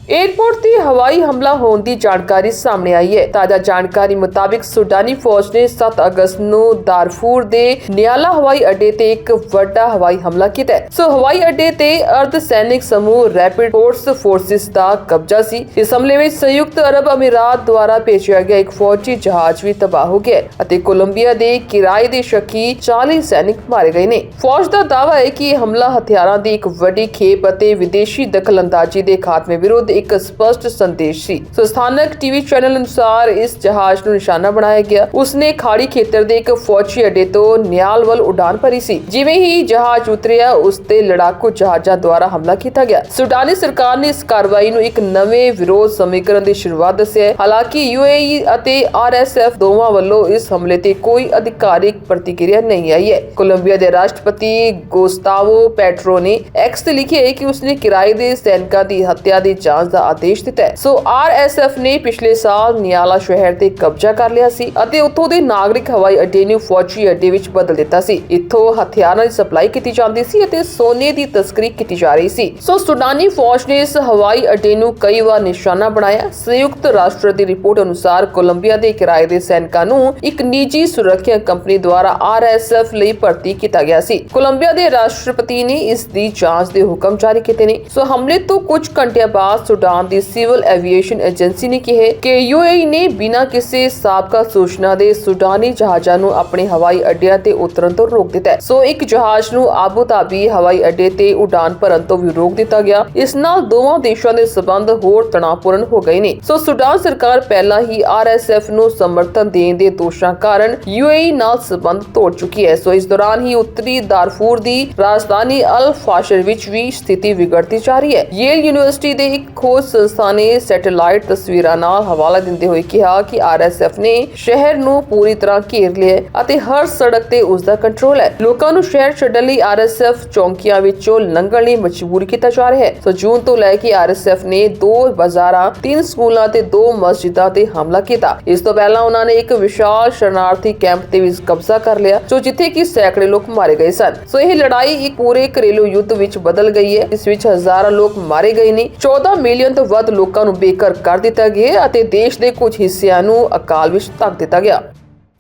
ਏਅਰਪੋਰਟ ਤੇ ਹਵਾਈ ਹਮਲਾ ਹੋਣ ਦੀ ਜਾਣਕਾਰੀ ਸਾਹਮਣੇ ਆਈ ਹੈ ਤਾਜ਼ਾ ਜਾਣਕਾਰੀ ਮੁਤਾਬਿਕ ਸੁਡਾਨੀ ਫੌਜ ਨੇ 7 ਅਗਸਤ ਨੂੰ ਦਾਰਫੂਰ ਦੇ ਨਿਆਲਾ ਹਵਾਈ ਅੱਡੇ ਤੇ ਇੱਕ ਵੱਡਾ ਹਵਾਈ ਹਮਲਾ ਕੀਤਾ ਸੋ ਹਵਾਈ ਅੱਡੇ ਤੇ ਅਰਧ ਸੈਨਿਕ ਸਮੂਹ ਰੈਪਿਡ ਫੋਰਸ ਫੋਰਸਿਸ ਦਾ ਕਬਜ਼ਾ ਸੀ ਇਸ ਹਮਲੇ ਵਿੱਚ ਸੰਯੁਕਤ ਅਰਬ ਅਮੀਰਾਤ ਦੁਆਰਾ ਭੇਜਿਆ ਗਿਆ ਇੱਕ ਫੌਜੀ ਜਹਾਜ਼ ਵੀ ਤਬਾਹ ਹੋ ਗਿਆ ਅਤੇ ਕੋਲੰਬੀਆ ਦੇ ਕਿਰਾਏ ਦੇ ਸ਼ੱਕੀ 40 ਸੈਨਿਕ ਮਾਰੇ ਗਏ ਨੇ ਫੌਜ ਦਾ ਦਾਅਵਾ ਹੈ ਕਿ ਇਹ ਹਮਲਾ ਹਥਿਆਰਾਂ ਦੀ ਇੱਕ ਵੱਡੀ ਖੇਪ ਅਤੇ ਵਿਦੇਸ਼ੀ ਦਖਲਅੰਦਾਜ਼ੀ ਦੇ ਖਾਤਮੇ ਵਿਰੁੱਧ ਇੱਕ ਸਪਸ਼ਟ ਸੰਦੇਸ਼ ਸੀ। ਸੋ ਸਥਾਨਕ ਟੀਵੀ ਚੈਨਲ ਅਨੁਸਾਰ ਇਸ ਜਹਾਜ਼ ਨੂੰ ਨਿਸ਼ਾਨਾ ਬਣਾਇਆ ਗਿਆ। ਉਸਨੇ ਖਾੜੀ ਖੇਤਰ ਦੇ ਇੱਕ ਫੌਜੀ ਅੱਡੇ ਤੋਂ ਨਿਆਲ ਵੱਲ ਉਡਾਨ ਭਰੀ ਸੀ। ਜਿਵੇਂ ਹੀ ਜਹਾਜ਼ ਉਤਰਿਆ ਉਸ ਤੇ ਲੜਾਕੂ ਜਹਾਜ਼ਾਂ ਦੁਆਰਾ ਹਮਲਾ ਕੀਤਾ ਗਿਆ। ਸੁਡਾਨੀ ਸਰਕਾਰ ਨੇ ਇਸ ਕਾਰਵਾਈ ਨੂੰ ਇੱਕ ਨਵੇਂ ਵਿਰੋਧ ਸਮੀਕਰਨ ਦੀ ਸ਼ੁਰੂਆਤ ਦੱਸਿਆ ਹੈ। ਹਾਲਾਂਕਿ ਯੂਏਈ ਅਤੇ ਆਰਐਸਐਫ ਦੋਵਾਂ ਵੱਲੋਂ ਇਸ ਹਮਲੇ ਤੇ ਕੋਈ ਅਧਿਕਾਰਿਕ ਪ੍ਰਤੀਕਿਰਿਆ ਨਹੀਂ ਆਈ ਹੈ। ਕੋਲੰਬੀਆ ਦੇ ਰਾਸ਼ਟਰਪਤੀ ਗੋਸਤਾਵੋ ਪੈਟਰੋ ਨੇ ਐਕਸ ਤੇ ਲਿਖਿਆ ਹੈ ਕਿ ਉਸਨੇ ਕਿਰਾਏ ਦੇ ਸੈਨਿਕਾਂ ਦੀ ਹੱਤਿਆ ਦੀ ਜਾਂਚ ਦਾ ਆਦੇਸ਼ ਦਿੱਤਾ ਹੈ। ਸੋ ਆਰਐਸਐਫ ਨੇ ਪਿਛਲੇ ਸਾਲ ਨਿਆਲਾ ਸ਼ਹਿਰ ਤੇ ਕਬਜ਼ਾ ਕਰ ਲਿਆ ਸੀ ਅਤੇ ਉੱਥੋਂ ਦੇ ਨਾਗਰਿਕ ਹਵਾਈ ਅੱਡੇ ਨੂੰ ਫੌਜੀ ਅੱਡੇ ਵਿੱਚ ਬਦਲ ਦਿੱਤਾ ਸੀ। ਇੱਥੋਂ ਹਥਿਆਰਾਂ ਦੀ ਸਪਲਾਈ ਕੀਤੀ ਜਾਂਦੀ ਸੀ ਅਤੇ ਸੋਨੇ ਦੀ ਤਸਕਰੀ ਕੀਤੀ ਜਾ ਰਹੀ ਸੀ। ਸੋ ਸੁਡਾਨੀ ਫੌਜ ਨੇ ਇਸ ਹਵਾਈ ਅੱਡੇ ਨੂੰ ਕਈ ਵਾਰ ਨਿਸ਼ਾਨਾ ਬਣਾਇਆ। ਸੰਯੁਕਤ ਰਾਸ਼ਟਰ ਦੀ ਰਿਪੋਰਟ ਅਨੁਸਾਰ ਕੋਲੰਬੀਆ ਦੇ ਕਿਰਾਏ ਦੇ ਸੈਨਿਕਾਂ ਨੂੰ ਇੱਕ ਨਿੱਜੀ ਸੁਰੱਖਿਆ ਕੰਪਨੀ ਦੁਆਰਾ ਆਰਐਸਐਫ ਲਈ ਭਰਤੀ ਕੀਤਾ ਗਿਆ ਸੀ। ਕੋਲੰਬੀਆ ਦੇ ਰਾਸ਼ਟਰਪਤੀ ਨੇ ਇਸ ਦੀ ਜਾਂਚ ਦੇ ਹੁਕਮ ਜਾਰੀ ਕੀਤੇ ਨੇ। ਸੋ ਹਮਲੇ ਤੋਂ ਕੁਝ ਘੰਟਿਆਂ ਬਾਅਦ ਸੁਡਾਨ ਦੀ ਸਿਵਲ ਐਵੀਏਸ਼ਨ ਏਜੰਸੀ ਨੇ ਕਿਹਾ ਕਿ ਯੂਏਈ ਨੇ ਬਿਨਾਂ ਕਿਸੇ ਸਾਬਕਾ ਸੂਚਨਾ ਦੇ ਸੁਡਾਨੀ ਜਹਾਜ਼ਾਂ ਨੂੰ ਆਪਣੇ ਹਵਾਈ ਅੱਡਿਆਂ ਤੇ ਉਤਰਨ ਤੋਂ ਰੋਕ ਦਿੱਤਾ ਸੋ ਇੱਕ ਜਹਾਜ਼ ਨੂੰ ਆਬੂ ਧਾਬੀ ਹਵਾਈ ਅੱਡੇ ਤੇ ਉਡਾਨ ਭਰਨ ਤੋਂ ਵੀ ਰੋਕ ਦਿੱਤਾ ਗਿਆ। ਇਸ ਨਾਲ ਦੋਵਾਂ ਦੇਸ਼ਾਂ ਦੇ ਸਬੰਧ ਹੋਰ ਤਣਾਅਪੂਰਨ ਹੋ ਗਏ ਨੇ। ਸੋ ਸੁਡਾਨ ਸਰਕਾਰ ਪਹਿਲਾਂ ਹੀ ਆਰਐਸਐਫ ਨੂੰ ਸਮਰਥਨ ਦੇਣ ਦੇ ਦੋਸ਼ਾਂ ਕਾਰਨ ਯੂਏਈ ਨਾਲ ਸਬੰਧ ਤੋੜ ਚੁੱਕੀ ਹੈ। ਸੋ ਇਸ ਦੌਰਾਨ ਹੀ ਉੱਤਰੀ ਦਾਰਫੂਰ ਦੀ ਰਾਜਧਾਨੀ ਅਲ ਫਾਸ਼ਰ ਵਿੱਚ ਵੀ ਸਥਿਤੀ ਵਿਗੜਦੀ ਜਾ ਰਹੀ ਹੈ। ਯੇਲ ਯੂਨੀਵਰਸਿਟੀ ਦੇ ਇੱਕ ਖੋਜ ਸੰਸਥਾ ਨੇ ਸੈਟੇਲਾਈਟ ਤਸਵੀਰਾਂ ਨਾਲ ਹਵਾਲਾ ਦਿੰਦੇ ਹੋਏ ਕਿਹਾ ਕਿ ਆਰਐਸਐਫ ਨੇ ਸ਼ਹਿਰ ਨੂੰ ਪੂਰੀ ਤਰ੍ਹਾਂ ਘੇਰ ਲਿਆ ਅਤੇ ਹਰ ਸੜਕ ਤੇ ਉਸ ਦਾ ਕੰਟਰੋਲ ਹੈ। ਲੋਕਾਂ ਨੂੰ ਸ਼ਹਿਰ ਛੱਡਣ ਲਈ ਆਰਐਸਐਫ ਚੌਂਕੀਆਂ ਵਿੱਚੋਂ ਲੰਘਣ ਲਈ ਮਜਬੂਰ ਕੀਤਾ ਜਾ ਰਿਹਾ ਹੈ। ਸੋ ਜੂਨ ਤੋਂ ਲੈ ਕੇ ਆਰਐਸਐਫ ਨੇ ਦੋ ਬਾਜ਼ਾਰਾਂ, ਤਿੰਨ ਸਕੂਲਾਂ ਤੇ ਦੋ ਮਸਜਿਦਾਂ ਤੇ ਹਮਲਾ ਕੀਤਾ। ਇਸ ਤੋਂ ਪਹਿਲਾਂ ਉਹਨਾਂ ਨੇ ਇੱਕ ਵਿਸ਼ਾਲ ਸ਼ਰਨਾਰਥੀ ਕੈਂਪ ਤੇ ਵੀ ਕਬਜ਼ਾ ਕਰ ਲਿਆ, ਜੋ ਜਿੱਥੇ ਕਿ ਸੈਂਕੜੇ ਲੋਕ ਮਾਰੇ ਗਏ ਸਨ। ਸੋ ਇਹ ਲੜਾਈ ਇੱਕ ਪੂਰੇ ਘਰੇਲੂ ਯੁੱਧ ਵਿੱਚ ਬਦਲ ਗਈ ਹੈ। ਇਸ ਵਿੱਚ ਹਜ਼ਾਰਾਂ ਲੋਕ ਮਾਰੇ ਗਏ ਨੇ। 14 ਮਿਲੀਅਨ ਤੋਂ ਵੱਧ ਲੋਕਾਂ ਨੂੰ ਬੇਘਰ ਕਰ ਦਿੱਤਾ ਗਿਆ ਅਤੇ ਦੇਸ਼ ਦੇ ਕੁਝ ਹਿੱਸਿਆਂ ਨੂੰ ਅਕਾਲ ਵਿੱਚ ਧੱਕ ਦਿੱਤਾ ਗਿਆ।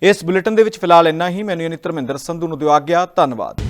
ਇਸ ਬੁਲੇਟਿਨ ਦੇ ਵਿੱਚ ਫਿਲਹਾਲ ਇੰਨਾ ਹੀ। ਮੈਨੂੰ ਯਾਨੀ ਧਰਮਿੰਦਰ ਸੰਧੂ ਨੂੰ ਦਿਓ ਆਗਿਆ। ਧੰਨਵਾਦ।